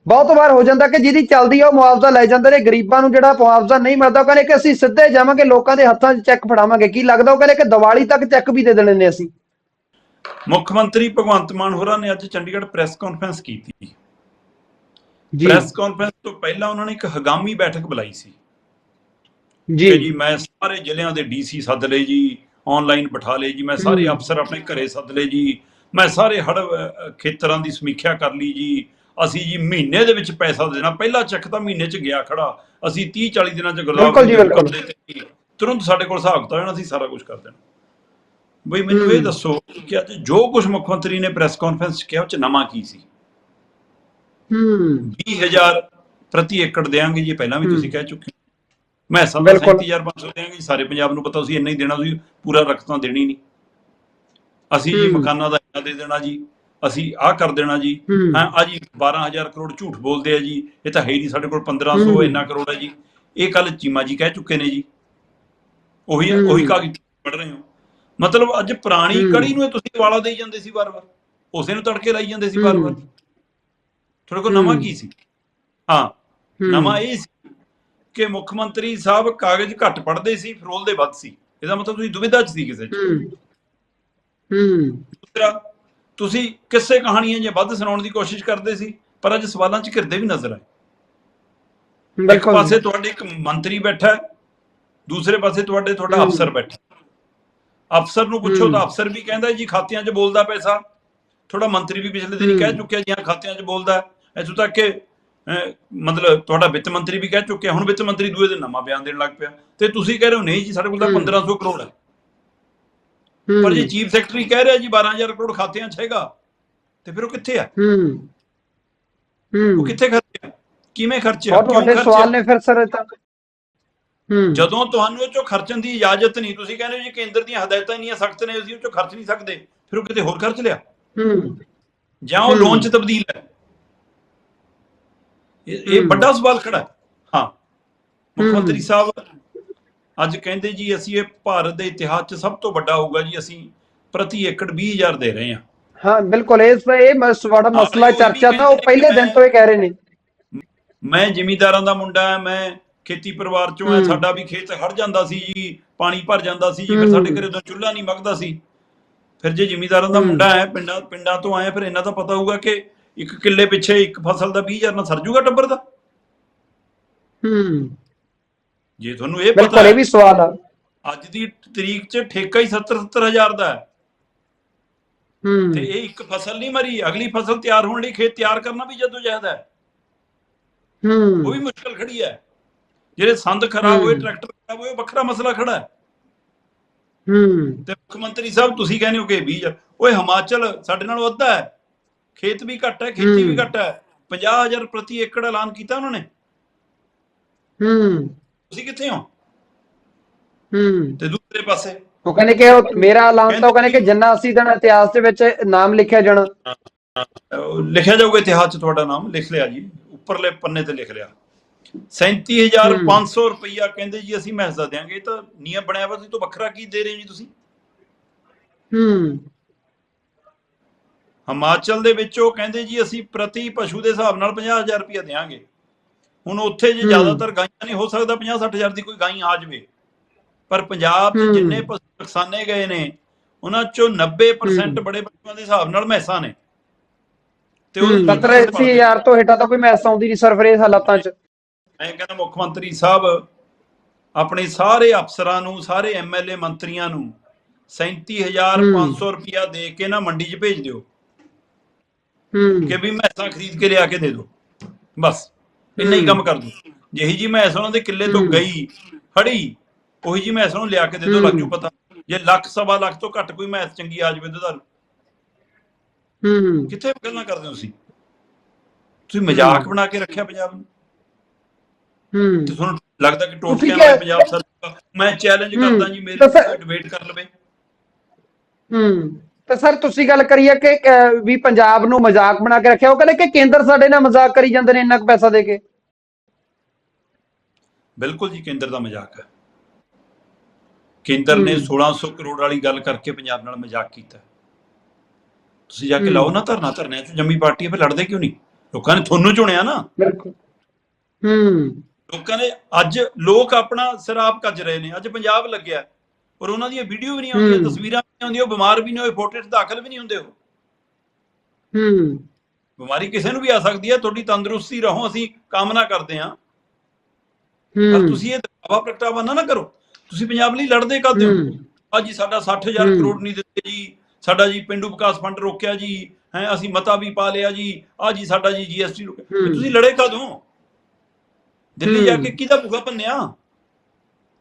ਬਹੁਤ ਵਾਰ ਹੋ ਜਾਂਦਾ ਕਿ ਜਿਹਦੀ ਚੱਲਦੀ ਆ ਉਹ ਮੁਆਵਜ਼ਾ ਲੈ ਜਾਂਦੇ ਨੇ ਗਰੀਬਾਂ ਨੂੰ ਜਿਹੜਾ ਮੁਆਵਜ਼ਾ ਨਹੀਂ ਮਿਲਦਾ ਉਹ ਕਹਿੰਦੇ ਕਿ ਅਸੀਂ ਸਿੱਧੇ ਜਾਵਾਂਗੇ ਲੋਕਾਂ ਦੇ ਹੱਥਾਂ 'ਚ ਚੈੱਕ ਫੜਾਵਾਂਗੇ ਕੀ ਲੱਗਦਾ ਉਹ ਕਹਿੰਦੇ ਕਿ ਦੀਵਾਲੀ ਤੱਕ ਚੈੱਕ ਵੀ ਦੇ ਦੇਣੇ ਨੇ ਅਸੀਂ। ਮੁੱਖ ਮੰਤਰੀ ਭਗਵੰਤ ਮਾਨ ਹੋਰਾਂ ਨੇ ਅੱਜ ਚੰਡੀਗੜ੍ਹ ਪ੍ਰੈਸ ਕਾਨਫਰੰਸ ਕੀਤੀ। ਜੀ। ਪ੍ਰੈਸ ਕਾਨਫਰੰਸ ਤੋਂ ਪਹਿਲਾਂ ਉਹਨਾਂ ਨੇ ਇੱਕ ਹਗਾਮੀ ਬੈਠਕ ਬੁਲਾਈ ਸੀ। ਜੀ। ਜੀ ਮੈਂ ਸਾਰੇ ਜ਼ਿਲ੍ਹਿਆਂ ਦੇ ਡੀਸੀ ਸੱਦ ਲਏ ਜੀ ਆਨਲਾਈਨ ਬਿਠਾ ਲਏ ਜੀ ਮੈਂ ਸਾਰੇ। ਅਫਸਰ ਆਪਣੇ ਘਰੇ ਸੱਦ ਲਏ ਜੀ ਮੈਂ ਸਾਰੇ ਹੜ ਖੇਤਰਾਂ ਦੀ ਸਮੀਖਿਆ ਕਰ ਲਈ ਜੀ। ਅਸੀਂ ਜੀ ਮਹੀਨੇ ਦੇ ਵਿੱਚ ਪੈਸਾ ਦੇਣਾ ਪਹਿਲਾ ਚੈੱਕ ਤਾਂ ਮਹੀਨੇ 'ਚ ਗਿਆ ਖੜਾ। ਅਸੀਂ 30 40 ਦਿਨਾਂ 'ਚ ਬਿਲਕੁਲ। ਕਰਦੇ ਤੇ ਤੁਰੰਤ ਸਾਡੇ ਕੋਲ ਹਿਸਾਬ ਕਿਤਾਬ ਹੋਣਾ ਅਸੀਂ ਸਾਰਾ ਕੁਝ ਕਰ ਦੇਣਾ। ਬਈ ਮੈਨੂੰ ਇਹ। ਦੱਸੋ ਕਿ ਅੱਜ ਜੋ ਕੁਝ ਮੁੱਖ ਮੰਤਰੀ ਨੇ ਪ੍ਰੈਸ ਕਾਨਫਰੰਸ 'ਚ ਕਿਹਾ ਉਹ 'ਚ ਨਵਾਂ ਕੀ ਸੀ? ਹੂੰ। 20000 ਪ੍ਰਤੀ ਏਕੜ ਦੇਾਂਗੇ ਜੀ ਪਹਿਲਾਂ ਵੀ। ਤੁਸੀਂ ਕਹਿ ਚੁੱਕੇ। ਮੈਂ ਸਮਝ ਬਿਲਕੁਲ। 37500 ਦੇਾਂਗੇ ਜੀ ਸਾਰੇ ਪੰਜਾਬ ਨੂੰ ਪਤਾ ਤੁਸੀਂ ਇੰਨਾ ਹੀ ਦੇਣਾ ਤੁਸੀਂ ਪੂਰਾ ਰਕਮ ਤਾਂ ਦੇਣੀ ਨਹੀਂ ਅਸੀਂ ਜੀ। ਮਕਾਨਾਂ ਦਾ ਇੰਨਾ ਦੇ ਦੇਣਾ ਜੀ ਅਸੀਂ ਆਹ ਕਰ ਦੇਣਾ ਜੀ ਹੂੰ। ਆ ਜੀ 12000 ਕਰੋੜ ਝੂਠ ਬੋਲਦੇ ਆ ਜੀ ਇਹ ਤਾਂ ਹੈ ਹੀ ਨਹੀਂ ਸਾਡੇ ਕੋਲ 1500 ਹੂੰ। ਇੰਨਾ ਕਰੋੜ ਹੈ ਜੀ ਇਹ ਕੱਲ ਚੀਮਾ ਜੀ ਕਹਿ ਚੁੱਕੇ ਨੇ ਜੀ ਉਹੀ। ਉਹੀ ਕਾਗਜ਼ ਪੜ ਰਹੇ ਹੋ ਮਤਲਬ ਅੱਜ ਪੁਰਾਣੀ। ਕੜੀ ਨੂੰ ਤੁਸੀਂ ਵਾਲਾ ਦੇਈ ਜਾਂਦੇ ਸੀ ਵਾਰ-ਵਾਰ ਉਸੇ ਨੂੰ ਤੜਕੇ ਲਾਈ ਜਾਂਦੇ ਸੀ ਵਾਰ-ਵਾਰ। ਤੁਹਾਡੇ ਕੋਲ ਨਵਾਂ। ਕੀ ਸੀ ਹੂੰ। ਨਵਾਂ ਇਹ ਸੀ ਕਿ ਮੁੱਖ ਮੰਤਰੀ ਸਾਹਿਬ ਕਾਗਜ਼ ਘੱਟ ਪੜ੍ਹਦੇ ਸੀ ਫਰੋਲਦੇ ਵੱਧ ਸੀ ਇਹਦਾ ਮਤਲਬ ਤੁਸੀਂ ਦੁਵਿਧਾ ਚ ਸੀ ਕਿਸੇ ਚ ਹੂੰ ਹੂੰ ਦੂਸਰਾ ਤੁਸੀਂ ਕਿਸੇ ਕਹਾਣੀਆਂ ਜੇ ਵੱਧ ਸੁਣਾਉਣ ਦੀ ਕੋਸ਼ਿਸ਼ ਕਰਦੇ ਸੀ ਪਰ ਅੱਜ ਸਵਾਲਾਂ ਚ ਘਿਰਦੇ ਵੀ ਨਜ਼ਰ ਆਏ ਇੱਕ ਪਾਸੇ ਤੁਹਾਡੇ ਇੱਕ ਮੰਤਰੀ ਬੈਠਾ ਦੂਸਰੇ ਪਾਸੇ ਤੁਹਾਡੇ ਤੁਹਾਡਾ। ਅਫਸਰ ਬੈਠਾ। ਅਫਸਰ ਨੂੰ ਪੁੱਛੋ। ਤਾਂ ਅਫਸਰ ਵੀ ਕਹਿੰਦਾ ਜੀ ਖਾਤਿਆਂ 'ਚ ਬੋਲਦਾ ਪੈਸਾ ਥੋੜਾ ਮੰਤਰੀ ਵੀ ਪਿਛਲੇ ਦਿਨੀ। ਕਹਿ ਚੁੱਕਿਆ ਜੀ ਹਾਂ ਖਾਤਿਆਂ 'ਚ ਬੋਲਦਾ। ਇੱਥੋਂ ਤੱਕ ਕਿ ਮਤਲਬ ਤੁਹਾਡਾ ਵਿੱਤ ਮੰਤਰੀ ਵੀ ਕਹਿ ਚੁੱਕਿਆ ਹੁਣ ਵਿੱਤ ਮੰਤਰੀ ਦੂਏ ਦਿਨ ਨਵਾਂ ਬਿਆਨ ਦੇਣ ਲੱਗ ਪਿਆ। ਤੇ ਤੁਸੀਂ ਕਹਿ ਰਹੇ ਹੋ ਨਹੀਂ ਜੀ ਸਾਡੇ ਕੋਲ ਤਾਂ ਹੂੰ। 1500 ਕਰੋੜ ਹੈ। ਪਰ ਜੇ ਚੀਫ ਸੈਕਟਰੀ ਕਹਿ ਰਿਹਾ ਜੀ 12000 ਕਰੋੜ ਖਾਤਿਆਂ 'ਚ ਹੈਗਾ ਤੇ ਫਿਰ ਉਹ ਕਿੱਥੇ ਆ? ਹੂੰ। ਉਹ ਕਿੱਥੇ ਖਰਚਿਆ? ਕਿਵੇਂ ਖਰਚਿਆ? ਕਿਉਂ ਖਰਚਿਆ? ਸਵਾਲ ਨੇ ਫਿਰ ਸਰ ਇਹ ਤਾਂ। ਹੂੰ। ਜਦੋਂ ਤੁਹਾਨੂੰ ਉਹ ਚੋਂ ਖਰਚਣ ਦੀ ਇਜਾਜ਼ਤ ਨਹੀਂ ਤੁਸੀਂ ਕਹਿੰਦੇ ਹੋ ਜੀ ਕੇਂਦਰ ਦੀਆਂ ਹਦਾਇਤਾਂ ਇੰਨੀਆਂ ਸਖਤ ਨੇ ਅਸੀਂ ਉਹ ਚੋਂ ਖਰਚ ਨਹੀਂ ਸਕਦੇ। ਫਿਰ ਉਹ ਕਿਤੇ ਹੋਰ ਖਰਚ ਲਿਆ? ਹੂੰ। ਜਾਂ ਉਹ। ਲੋਨ 'ਚ ਤਬਦੀਲ ਹੈ? ਇਹ ਇਹ। ਵੱਡਾ ਸਵਾਲ ਖੜਾ ਹੈ ਹਾਂ ਮੁੱਖ। ਮੰਤਰੀ ਸਾਹਿਬ ਅੱਜ ਕਹਿੰਦੇ ਜੀ ਅਸੀਂ ਇਹ ਭਾਰਤ ਦੇ ਇਤਿਹਾਸ 'ਚ ਸਭ ਤੋਂ ਵੱਡਾ ਹੋਊਗਾ ਜੀ ਅਸੀਂ ਪ੍ਰਤੀ ਏਕੜ 20000 ਦੇ ਰਹੇ ਹਾਂ ਹਾਂ ਬਿਲਕੁਲ ਇਸ ਇਹ ਮਸ- ਬੜਾ ਮਸਲਾ ਚਰਚਾ ਤਾਂ ਉਹ ਪਹਿਲੇ ਦਿਨ ਤੋਂ ਹੀ ਕਹਿ ਰਹੇ ਨੇ ਮੈਂ ਜ਼ਿਮੀਂਦਾਰਾਂ ਦਾ ਮੁੰਡਾ ਹਾਂ ਮੈਂ ਖੇਤੀ ਪਰਿਵਾਰ ਚੋਂ ਹੂੰ। ਸਾਡਾ ਵੀ ਖੇਤ ਹੜ ਜਾਂਦਾ ਸੀ ਜੀ ਪਾਣੀ ਭਰ ਜਾਂਦਾ ਸੀ ਜੀ ਫਿਰ। ਸਾਡੇ ਘਰੇ ਉਦੋਂ ਚੁੱਲ੍ਹਾ ਨਹੀਂ ਮੱਗਦਾ ਸੀ ਫਿਰ ਜੇ ਜ਼ਿਮੀਂਦਾਰਾਂ ਦਾ। ਮੁੰਡਾ ਹੈ ਪਿੰਡਾਂ ਪਿੰਡਾਂ ਤੋਂ ਆਇਆ ਫਿਰ ਇਹਨਾਂ ਦਾ ਪਤਾ ਹੋਊਗਾ ਕਿ ਇੱਕ ਕਿੱਲੇ ਪਿੱਛੇ ਇੱਕ ਫਸਲ ਦਾ 20000 ਨਾਲ ਸਰ ਜੂਗਾ ਟੱਬਰ ਦਾ? ਹੂੰ। ਜੇ ਤੁਹਾਨੂੰ ਇਹ ਪਤਾ ਇਹ ਵੀ ਸਵਾਲ ਆ। ਅੱਜ ਦੀ ਤਰੀਕ 'ਚ ਠੇਕਾ ਹੀ 70 70000 ਦਾ ਹੈ। ਹੂੰ। ਤੇ ਇਹ ਇੱਕ ਫਸਲ ਨਹੀਂ ਮਰੀ ਅਗਲੀ ਫਸਲ ਤਿਆਰ ਹੋਣ ਲਈ ਖੇਤ ਤਿਆਰ ਕਰਨਾ ਵੀ ਜਦੋਜਹਿਦ ਹੈ। ਉਹ ਹੂੰ ਵੀ ਮੁਸ਼ਕਲ ਖੜੀ ਹੈ। ਜਿਹੜੇ ਸੰਦ ਖਰਾਬ ਹੋਏ ਹੂੰ। ਟਰੈਕਟਰ ਖਰਾਬ ਹੋਏ ਵੱਖਰਾ ਮਸਲਾ ਖੜਾ ਹੈ। ਹੂੰ। ਤੇ ਮੁੱਖ ਮੰਤਰੀ ਸਾਹਿਬ ਤੁਸੀਂ ਕਹਿੰਦੇ ਹੋ ਕਿ ਬੀਜ ਓਏ ਹਿਮਾਚਲ ਸਾਡੇ ਨਾਲੋਂ ਅੱਧਾ ਹੈ। ਖੇਤ ਵੀ ਘੱਟ ਹੈ ਖੇਤੀ ਵੀ। ਘੱਟ ਹੈ। 50000 ਪ੍ਰਤੀ ਏਕੜ ਐਲਾਨ ਕੀਤਾ ਉਹਨਾਂ ਨੇ। ਹੂੰ। ਤੁਸੀਂ ਕਿੱਥੇ ਹੋ? ਹੂੰ। ਤੇ ਦੂਸਰੇ ਪਾਸੇ? ਉਹ ਕਹਿੰਦੇ ਕਿ ਉਹ ਮੇਰਾ ਐਲਾਨ ਤਾਂ ਉਹ ਕਹਿੰਦੇ ਕਿ ਜਿੰਨਾ ਅਸੀਂ ਦਿਨ ਇਤਿਹਾਸ ਦੇ ਵਿੱਚ ਨਾਮ ਲਿਖਿਆ ਜਾਣਾ। ਲਿਖਿਆ ਜਾਊਗਾ ਇਤਿਹਾਸ 'ਚ ਤੁਹਾਡਾ ਨਾਮ ਲਿਖ ਲਿਆ ਜੀ। ਉੱਪਰਲੇ ਪੰਨੇ ਤੇ ਲਿਖ ਲਿਆ। 37500 ਰੁਪਈਆ ਕਹਿੰਦੇ ਜੀ ਅਸੀਂ ਮਹਿਸਾ ਦਿਆਂਗੇ। ਇਹ ਤਾਂ ਨਿਯਮ ਬਣਿਆ ਵਾ ਤੁਸੀਂ ਤੋਂ ਵੱਖਰਾ ਕੀ ਦੇ ਰਹੇ ਹੋ ਜੀ ਤੁਸੀਂ? ਹੂੰ। ਹਿਮਾਚਲ ਦੇ ਵਿੱਚ ਉਹ ਕਹਿੰਦੇ ਜੀ ਅਸੀਂ ਪ੍ਰਤੀ ਪਸ਼ੂ ਦੇ ਹਿਸਾਬ ਨਾਲ 50000 ਰੁਪਇਆ ਦੇਵਾਂਗੇ ਹੁਣ ਉੱਥੇ ਜੇ। ਜ਼ਿਆਦਾਤਰ ਗਾਈਆਂ ਨਹੀਂ ਹੋ ਸਕਦਾ 50 60000 ਦੀ ਕੋਈ ਗਾਈ ਆ ਜਾਵੇ। ਪਰ ਪੰਜਾਬ 'ਚ। ਜਿੰਨੇ ਪਸ਼ੂ ਨੁਕਸਾਨੇ ਗਏ ਨੇ ਉਹਨਾਂ 'ਚੋਂ 90% ਹੂੰ। ਬੜੇ ਪਸ਼ੂਆਂ ਦੇ ਹਿਸਾਬ ਨਾਲ ਮੈਸਾਂ ਨੇ। ਤੇ ਹੂੰ। 70000 ਤੋਂ ਹੇਠਾਂ ਤਾਂ ਕੋਈ ਮੈਸ ਆਉਂਦੀ ਨਹੀਂ ਸਰਫਰੇਜ਼ ਹਾਲਾਤਾਂ 'ਚ। ਮੈਂ ਕਹਿੰਦਾ ਮੁੱਖ ਮੰਤਰੀ ਸਾਹਿਬ ਆਪਣੇ ਸਾਰੇ ਅਫਸਰਾਂ ਨੂੰ ਸਾਰੇ ਐਮਐਲਏ ਮੰਤਰੀਆਂ ਨੂੰ 37500 ਰੁਪਇਆ ਦੇ ਕੇ ਨਾ ਮੰਡੀ 'ਚ ਭੇਜ ਦਿਓ। ਕਿ ਵੀ ਮੈਸਾਂ ਖਰੀਦ ਕੇ ਲਿਆ ਕੇ ਦੇ ਦਿਓ ਬਸ ਇੰਨਾ ਹੀ। ਕੰਮ ਕਰ ਦੋ। ਜਿਹੀ ਜੀ ਮੈਸ ਉਹਨਾਂ ਦੇ ਕਿੱਲੇ ਤੋਂ। ਗਈ ਫੜੀ ਉਹੀ ਜੀ ਮੈਸ ਨੂੰ ਲਿਆ ਕੇ ਦੇ ਦਿਓ। ਲੱਗ ਜੂ ਪਤਾ। ਜੇ ਲੱਖ ਸਵਾ ਲੱਖ ਤੋਂ ਘੱਟ ਕੋਈ ਮੈਸ ਚੰਗੀ ਆ ਜਾਵੇ ਦੁਧਾਰੂ ਹੂੰ। ਕਿੱਥੇ ਗੱਲਾਂ ਕਰਦੇ ਹੋ ਤੁਸੀਂ? ਤੁਸੀਂ ਮਜ਼ਾਕ। ਬਣਾ ਕੇ ਰੱਖਿਆ ਪੰਜਾਬ ਨੂੰ? ਹੂੰ। ਤੇ ਤੁਹਾਨੂੰ ਲੱਗਦਾ ਕਿ ਟੋਟ ਕੇ ਕਿਹਾ- ਪੰਜਾਬ ਸਰ ਮੈਂ ਚੈਲੰਜ। ਕਰਦਾ ਜੀ ਮੇਰੇ ਡਿਬੇਟ ਕਰ ਲਵੇ। ਹੂੰ। ਤੇ ਸਰ ਤੁਸੀਂ ਗੱਲ ਕਰੀਏ ਕਿ ਅਹ, ਵੀ ਪੰਜਾਬ ਨੂੰ ਮਜ਼ਾਕ ਬਣਾ ਕੇ ਰੱਖਿਆ ਉਹ ਕਹਿੰਦੇ ਕਿ ਕੇਂਦਰ ਸਾਡੇ ਨਾਲ ਮਜ਼ਾਕ ਕਰੀ ਜਾਂਦੇ ਨੇ ਇੰਨਾ ਕੁ ਪੈਸਾ ਦੇ ਕੇ। ਬਿਲਕੁਲ ਜੀ ਕੇਂਦਰ ਦਾ ਮਜ਼ਾਕ ਹੈ। ਕੇਂਦਰ ਨੇ ਹੂੰ। 1600 ਕਰੋੜ ਵਾਲੀ ਗੱਲ ਕਰਕੇ ਪੰਜਾਬ ਨਾਲ ਮਜ਼ਾਕ ਕੀਤਾ। ਤੁਸੀਂ ਜਾ ਕੇ। ਲਾਓ ਨਾ ਧਰਨਾ ਧਰਨਿਆਂ ਚ ਜੰਮੀ ਪਾਰਟੀ ਹੈ ਫਿਰ ਲੜਦੇ ਕਿਉਂ ਨਹੀਂ? ਲੋਕਾਂ ਨੇ ਤੁਹਾਨੂੰ ਚੁਣਿਆ ਨਾ। ਬਿਲਕੁਲ। ਹੂੰ। ਲੋਕਾਂ ਨੇ ਅੱਜ ਲੋਕ ਆਪਣਾ ਸਿਰਾਪ ਕੱਜ ਰਹੇ ਨੇ ਅੱਜ ਪੰਜਾਬ ਲੱਗਿਆ। ਔਰ ਉਹਨਾਂ ਦੀਆਂ ਵੀਡੀਓ ਵੀ ਨਹੀਂ ਆਉਂਦੀਆਂ। ਤਸਵੀਰਾਂ ਵੀ ਨਹੀਂ ਆਉਂਦੀਆਂ ਉਹ ਬਿਮਾਰ ਵੀ ਨਹੀਂ ਹੋਏ ਫੋਟੋ 'ਚ ਦਾਖਲ ਵੀ ਨਹੀਂ ਹੁੰਦੇ ਉਹ। ਹੂੰ। ਬਿਮਾਰੀ ਕਿਸੇ ਨੂੰ ਵੀ ਆ ਸਕਦੀ ਹੈ ਤੁਹਾਡੀ ਤੰਦਰੁਸਤੀ ਰਹੋ ਅਸੀਂ ਕਾਮਨਾ ਕਰਦੇ ਹਾਂ। ਪਰ ਹੂੰ ਤੁਸੀਂ ਇਹ ਦਾਵਾ ਪ੍ਰਗਟਾਵਾ ਨਾ ਨਾ ਕਰੋ। ਤੁਸੀਂ ਪੰਜਾਬ ਲਈ ਲੜਦੇ ਕਦੇ ਹੋ? ਆ ਜੀ ਸਾਡਾ 60000 ਹੂੰ। ਕਰੋੜ ਨਹੀਂ ਦਿੱਤੇ ਜੀ। ਸਾਡਾ ਜੀ ਪਿੰਡੂ ਵਿਕਾਸ ਫੰਡ ਰੋਕਿਆ ਜੀ। ਹੈ ਅਸੀਂ ਮਤਾ ਵੀ ਪਾ ਲਿਆ ਜੀ। ਆ ਜੀ ਸਾਡਾ ਜੀ ਜੀਐਸਟੀ ਰੋਕਿਆ। ਤੁਸੀਂ ਲੜੇ ਕਦੋਂ ਦਿੱਲੀ ਜਾ। ਕੇ ਕਿਹਦਾ ਭੁਗਾ ਭੰਨਿਆ?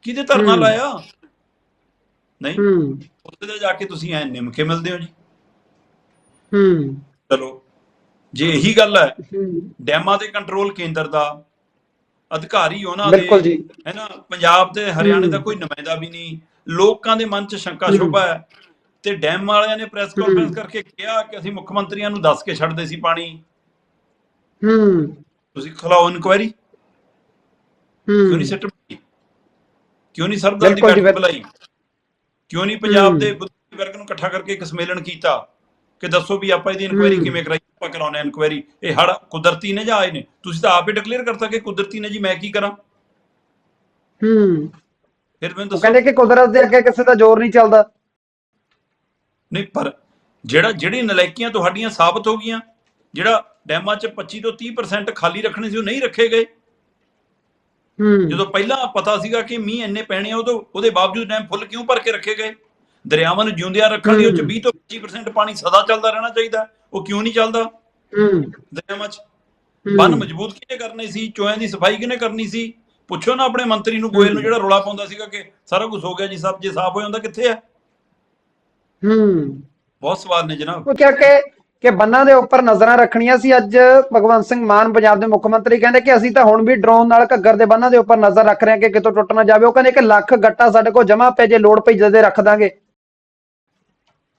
ਕਿਹਦੇ ਧਰਨਾ। ਲਾਇਆ? ਨਹੀਂ? ਉੱਥੇ ਤੇ ਜਾ ਕੇ ਤੁਸੀਂ ਐ ਨਿਮਕੇ ਮਿਲਦੇ ਹੋ ਜੀ। ਹੂੰ। ਚਲੋ ਜੇ ਇਹੀ ਗੱਲ ਹੈ ਡੈਮਾਂ ਦੇ ਕੰਟਰੋਲ ਕੇਂਦਰ ਦਾ ਅਧਿਕਾਰੀ ਉਹਨਾਂ ਦੇ ਹੈ ਨਾ ਪੰਜਾਬ ਤੇ ਹਰਿਆਣੇ। ਦਾ ਕੋਈ ਨੁਮਾਇੰਦਾ ਵੀ ਨਹੀਂ ਲੋਕਾਂ ਦੇ ਮਨ 'ਚ ਸ਼ੰਕਾ। ਸ਼ੋਭਾ ਹੈ ਤੇ ਡੈਮ ਵਾਲਿਆਂ ਨੇ ਪ੍ਰੈਸ। ਕਾਨਫਰੰਸ ਕਰਕੇ ਕਿਹਾ ਕਿ ਅਸੀਂ ਮੁੱਖ ਮੰਤਰੀਆਂ ਨੂੰ ਦੱਸ ਕੇ ਛੱਡਦੇ ਸੀ ਪਾਣੀ। ਹੂੰ। ਤੁਸੀਂ ਖਲਾਓ ਇਨਕੁਆਇਰੀ ਕਿਉਂ ਨਹੀਂ ਹੂੰ? ਕਿਉਂ ਨਹੀਂ ਸਰਦਾਰ ਦੀ ਬੈਠਕ। ਬੁਲਾਈ? ਕਿਉਂ ਨਹੀਂ ਪੰਜਾਬ। ਦੇ ਬੁੱਧੀ ਵਰਗ ਨੂੰ ਇਕੱਠਾ ਕਰਕੇ ਇੱਕ ਸੰਮੇਲਨ ਕੀਤਾ? ਕਿ ਦੱਸੋ ਵੀ ਆਪਾਂ ਇਹਦੀ ਇਨਕੁਆਇਰੀ। ਕਿਵੇਂ ਕਰਾਈ? ਆਪਾਂ ਕਰਾਉਣੇ ਇਨਕੁਆਇਰੀ ਇਹ ਹੜ ਕੁਦਰਤੀ ਨੇ ਜਾਂ ਆਏ ਨੇ? ਤੁਸੀਂ ਤਾਂ ਆਪ ਹੀ ਡਿਕਲੇਅਰ ਕਰਤਾ ਕਿ ਕੁਦਰਤੀ ਨੇ ਜੀ ਮੈਂ ਕੀ ਕਰਾਂ? ਹੂੰ। ਫਿਰ ਮੈਨੂੰ ਦੱਸੋ। ਕਹਿੰਦੇ ਕਿ ਕੁਦਰਤ ਦੇ ਅੱਗੇ ਕਿਸੇ ਦਾ ਜ਼ੋਰ ਨਹੀਂ ਚੱਲਦਾ। ਨਹੀਂ ਪਰ ਜਿਹੜਾ ਜਿਹੜੀ ਨਲਾਇਕੀਆਂ ਤੁਹਾਡੀਆਂ ਸਾਬਤ ਹੋ ਗਈਆਂ ਜਿਹੜਾ ਡੈਮਾਂ 'ਚ 25 ਤੋਂ 30% ਖਾਲੀ ਰੱਖਣੇ ਸੀ ਉਹ ਨਹੀਂ ਰੱਖੇ ਗਏ। ਜਦੋਂ ਪਹਿਲਾਂ ਪਤਾ ਸੀਗਾ ਕਿ ਮੀਂਹ ਇੰਨੇ ਪੈਣੇ ਆ ਉਦੋਂ ਉਹਦੇ ਬਾਵਜੂਦ ਡੈਮ ਫੁੱਲ ਕਿਉਂ ਭਰ ਕੇ ਰੱਖੇ ਗਏ? ਦਰਿਆਵਾਂ ਨੂੰ ਜਿਉਂਦਿਆਂ ਰੱਖਣ ਲਈ ਉਹ 'ਚ ਹੂੰ। 20 ਤੋਂ 25% ਪਾਣੀ ਸਦਾ ਚੱਲਦਾ ਰਹਿਣਾ ਚਾਹੀਦਾ। ਉਹ ਕਿਉਂ ਨਹੀਂ ਚੱਲਦਾ? ਹੂੰ। ਦਰਿਆਵਾਂ 'ਚ। ਬੰਨ ਮਜ਼ਬੂਤ ਕਿਹਨੇ ਕਰਨੇ ਸੀ? ਚੋਇਆਂ ਦੀ ਸਫ਼ਾਈ ਕਿਹਨੇ ਕਰਨੀ ਸੀ? ਪੁੱਛੋ ਨਾ ਆਪਣੇ ਮੰਤਰੀ ਨੂੰ ਗੋਇਲ ਨੂੰ। ਜਿਹੜਾ ਰੋਲਾ ਪਾਉਂਦਾ ਸੀਗਾ ਕਿ ਸਾਰਾ ਕੁਝ ਹੋ ਗਿਆ ਜੀ ਸਭ ਜੇ ਸਾਫ਼ ਹੋ ਜਾਂਦਾ ਕਿੱਥੇ ਹੈ ਹੂੰ। ਬਹੁਤ ਸਵਾਲ ਨੇ ਜਨਾਬ। ਉਹ ਕਿਹਾ ਕਿ ਕਿ ਬੰਨਾਂ ਦੇ ਉੱਪਰ ਨਜ਼ਰਾਂ ਰੱਖਣੀਆਂ ਸੀ। ਅੱਜ ਭਗਵੰਤ ਸਿੰਘ ਮਾਨ ਪੰਜਾਬ ਦੇ ਮੁੱਖ ਮੰਤਰੀ ਕਹਿੰਦੇ ਕਿ ਅਸੀਂ ਤਾਂ ਹੁਣ ਵੀ ਡਰੋਨ ਨਾਲ ਘੱਗਰ ਦੇ ਬੰਨਾਂ ਦੇ ਉੱਪਰ ਨਜ਼ਰ ਰੱਖ ਰਹੇ ਹਾਂ ਕਿ ਕਿਤੋਂ ਟੁੱਟ ਨਾ ਜਾਵੇ। ਉਹ ਕਹਿੰਦੇ ਕਿ ਲੱਖ ਗੱਟਾ ਸਾਡੇ ਕੋਲ ਜਮਾ ਪਏ ਜੇ ਲੋੜ ਪਈ ਜਦੇ ਰੱਖ ਦਾਂਗੇ।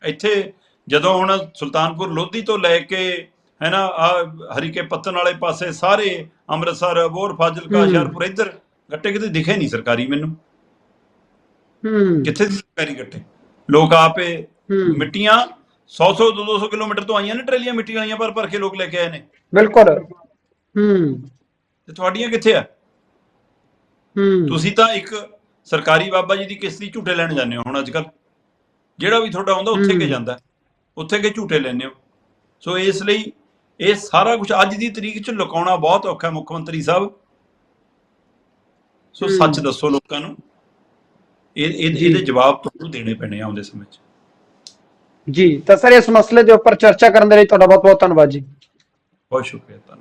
ਇੱਥੇ ਜਦੋਂ ਹੁਣ ਸੁਲਤਾਨਪੁਰ ਲੋਧੀ ਤੋਂ ਲੈ ਕੇ ਹੈ ਨਾ ਆ ਹਰੀਕੇ ਪੱਤਨ ਵਾਲੇ ਪਾਸੇ ਸਾਰੇ ਅੰਮ੍ਰਿਤਸਰ ਅਬੋਰ ਫਾਜ਼ਿਲਕਾ ਹੂੰ। ਹੁਸ਼ਿਆਰਪੁਰ ਇੱਧਰ ਗੱਟੇ ਕਿਤੇ ਦਿਖੇ ਨਹੀਂ ਸਰਕਾਰੀ ਮੈਨੂੰ। ਹੂੰ। ਕਿੱਥੇ ਸਰਕਾਰੀ ਗੱਟੇ? ਲੋਕ ਆਪੇ ਮਿੱਟੀਆਂ 100 100 200 ਕਿਲੋਮੀਟਰ ਤੋਂ ਆਈਆਂ ਨੇ ਟਰੇਲੀਆਂ ਮਿੱਟੀ ਵਾਲੀਆਂ ਭਰ ਭਰ ਕੇ ਲੋਕ ਲੈ ਕੇ ਆਏ ਨੇ। ਬਿਲਕੁਲ। ਹੂੰ। ਤੇ ਤੁਹਾਡੀਆਂ ਕਿੱਥੇ ਆ? ਹੂੰ। ਤੁਸੀਂ ਤਾਂ ਇੱਕ ਸਰਕਾਰੀ ਬਾਬਾ ਜੀ ਦੀ ਕਿਸ਼ਤੀ ਝੂਟੇ ਲੈਣ ਜਾਂਦੇ ਹੋ ਹੁਣ ਅੱਜ ਕੱਲ ਜਿਹੜਾ ਵੀ ਤੁਹਾਡਾ ਆਉਂਦਾ ਉੱਥੇ ਕੇ। ਜਾਂਦਾ। ਉੱਥੇ ਕੇ ਝੂਟੇ ਲੈਂਦੇ ਹੋ। ਸੋ ਇਸ ਲਈ ਇਹ ਸਾਰਾ ਕੁਝ ਅੱਜ ਦੀ ਤਰੀਕ 'ਚ ਲੁਕਾਉਣਾ ਬਹੁਤ ਔਖਾ ਹੈ ਮੁੱਖ ਮੰਤਰੀ ਸਾਹਿਬ। ਸੋ। ਸੱਚ ਦੱਸੋ ਲੋਕਾਂ ਨੂੰ। ਇਹ। ਇਹਦੇ ਜਵਾਬ ਤੁਹਾਨੂੰ ਦੇਣੇ ਪੈਣੇ ਆਉਂਦੇ ਸਮੇਂ 'ਚ। ਜੀ, ਤਾਂ ਸਰ ਇਸ ਮਸਲੇ ਦੇ ਉੱਪਰ ਚਰਚਾ ਕਰਨ ਦੇ ਲਈ ਤੁਹਾਡਾ ਬਹੁਤ ਬਹੁਤ ਧੰਨਵਾਦ ਜੀ। ਬਹੁਤ ਸ਼ੁਕਰੀਆ ਤੁਹਾਨੂੰ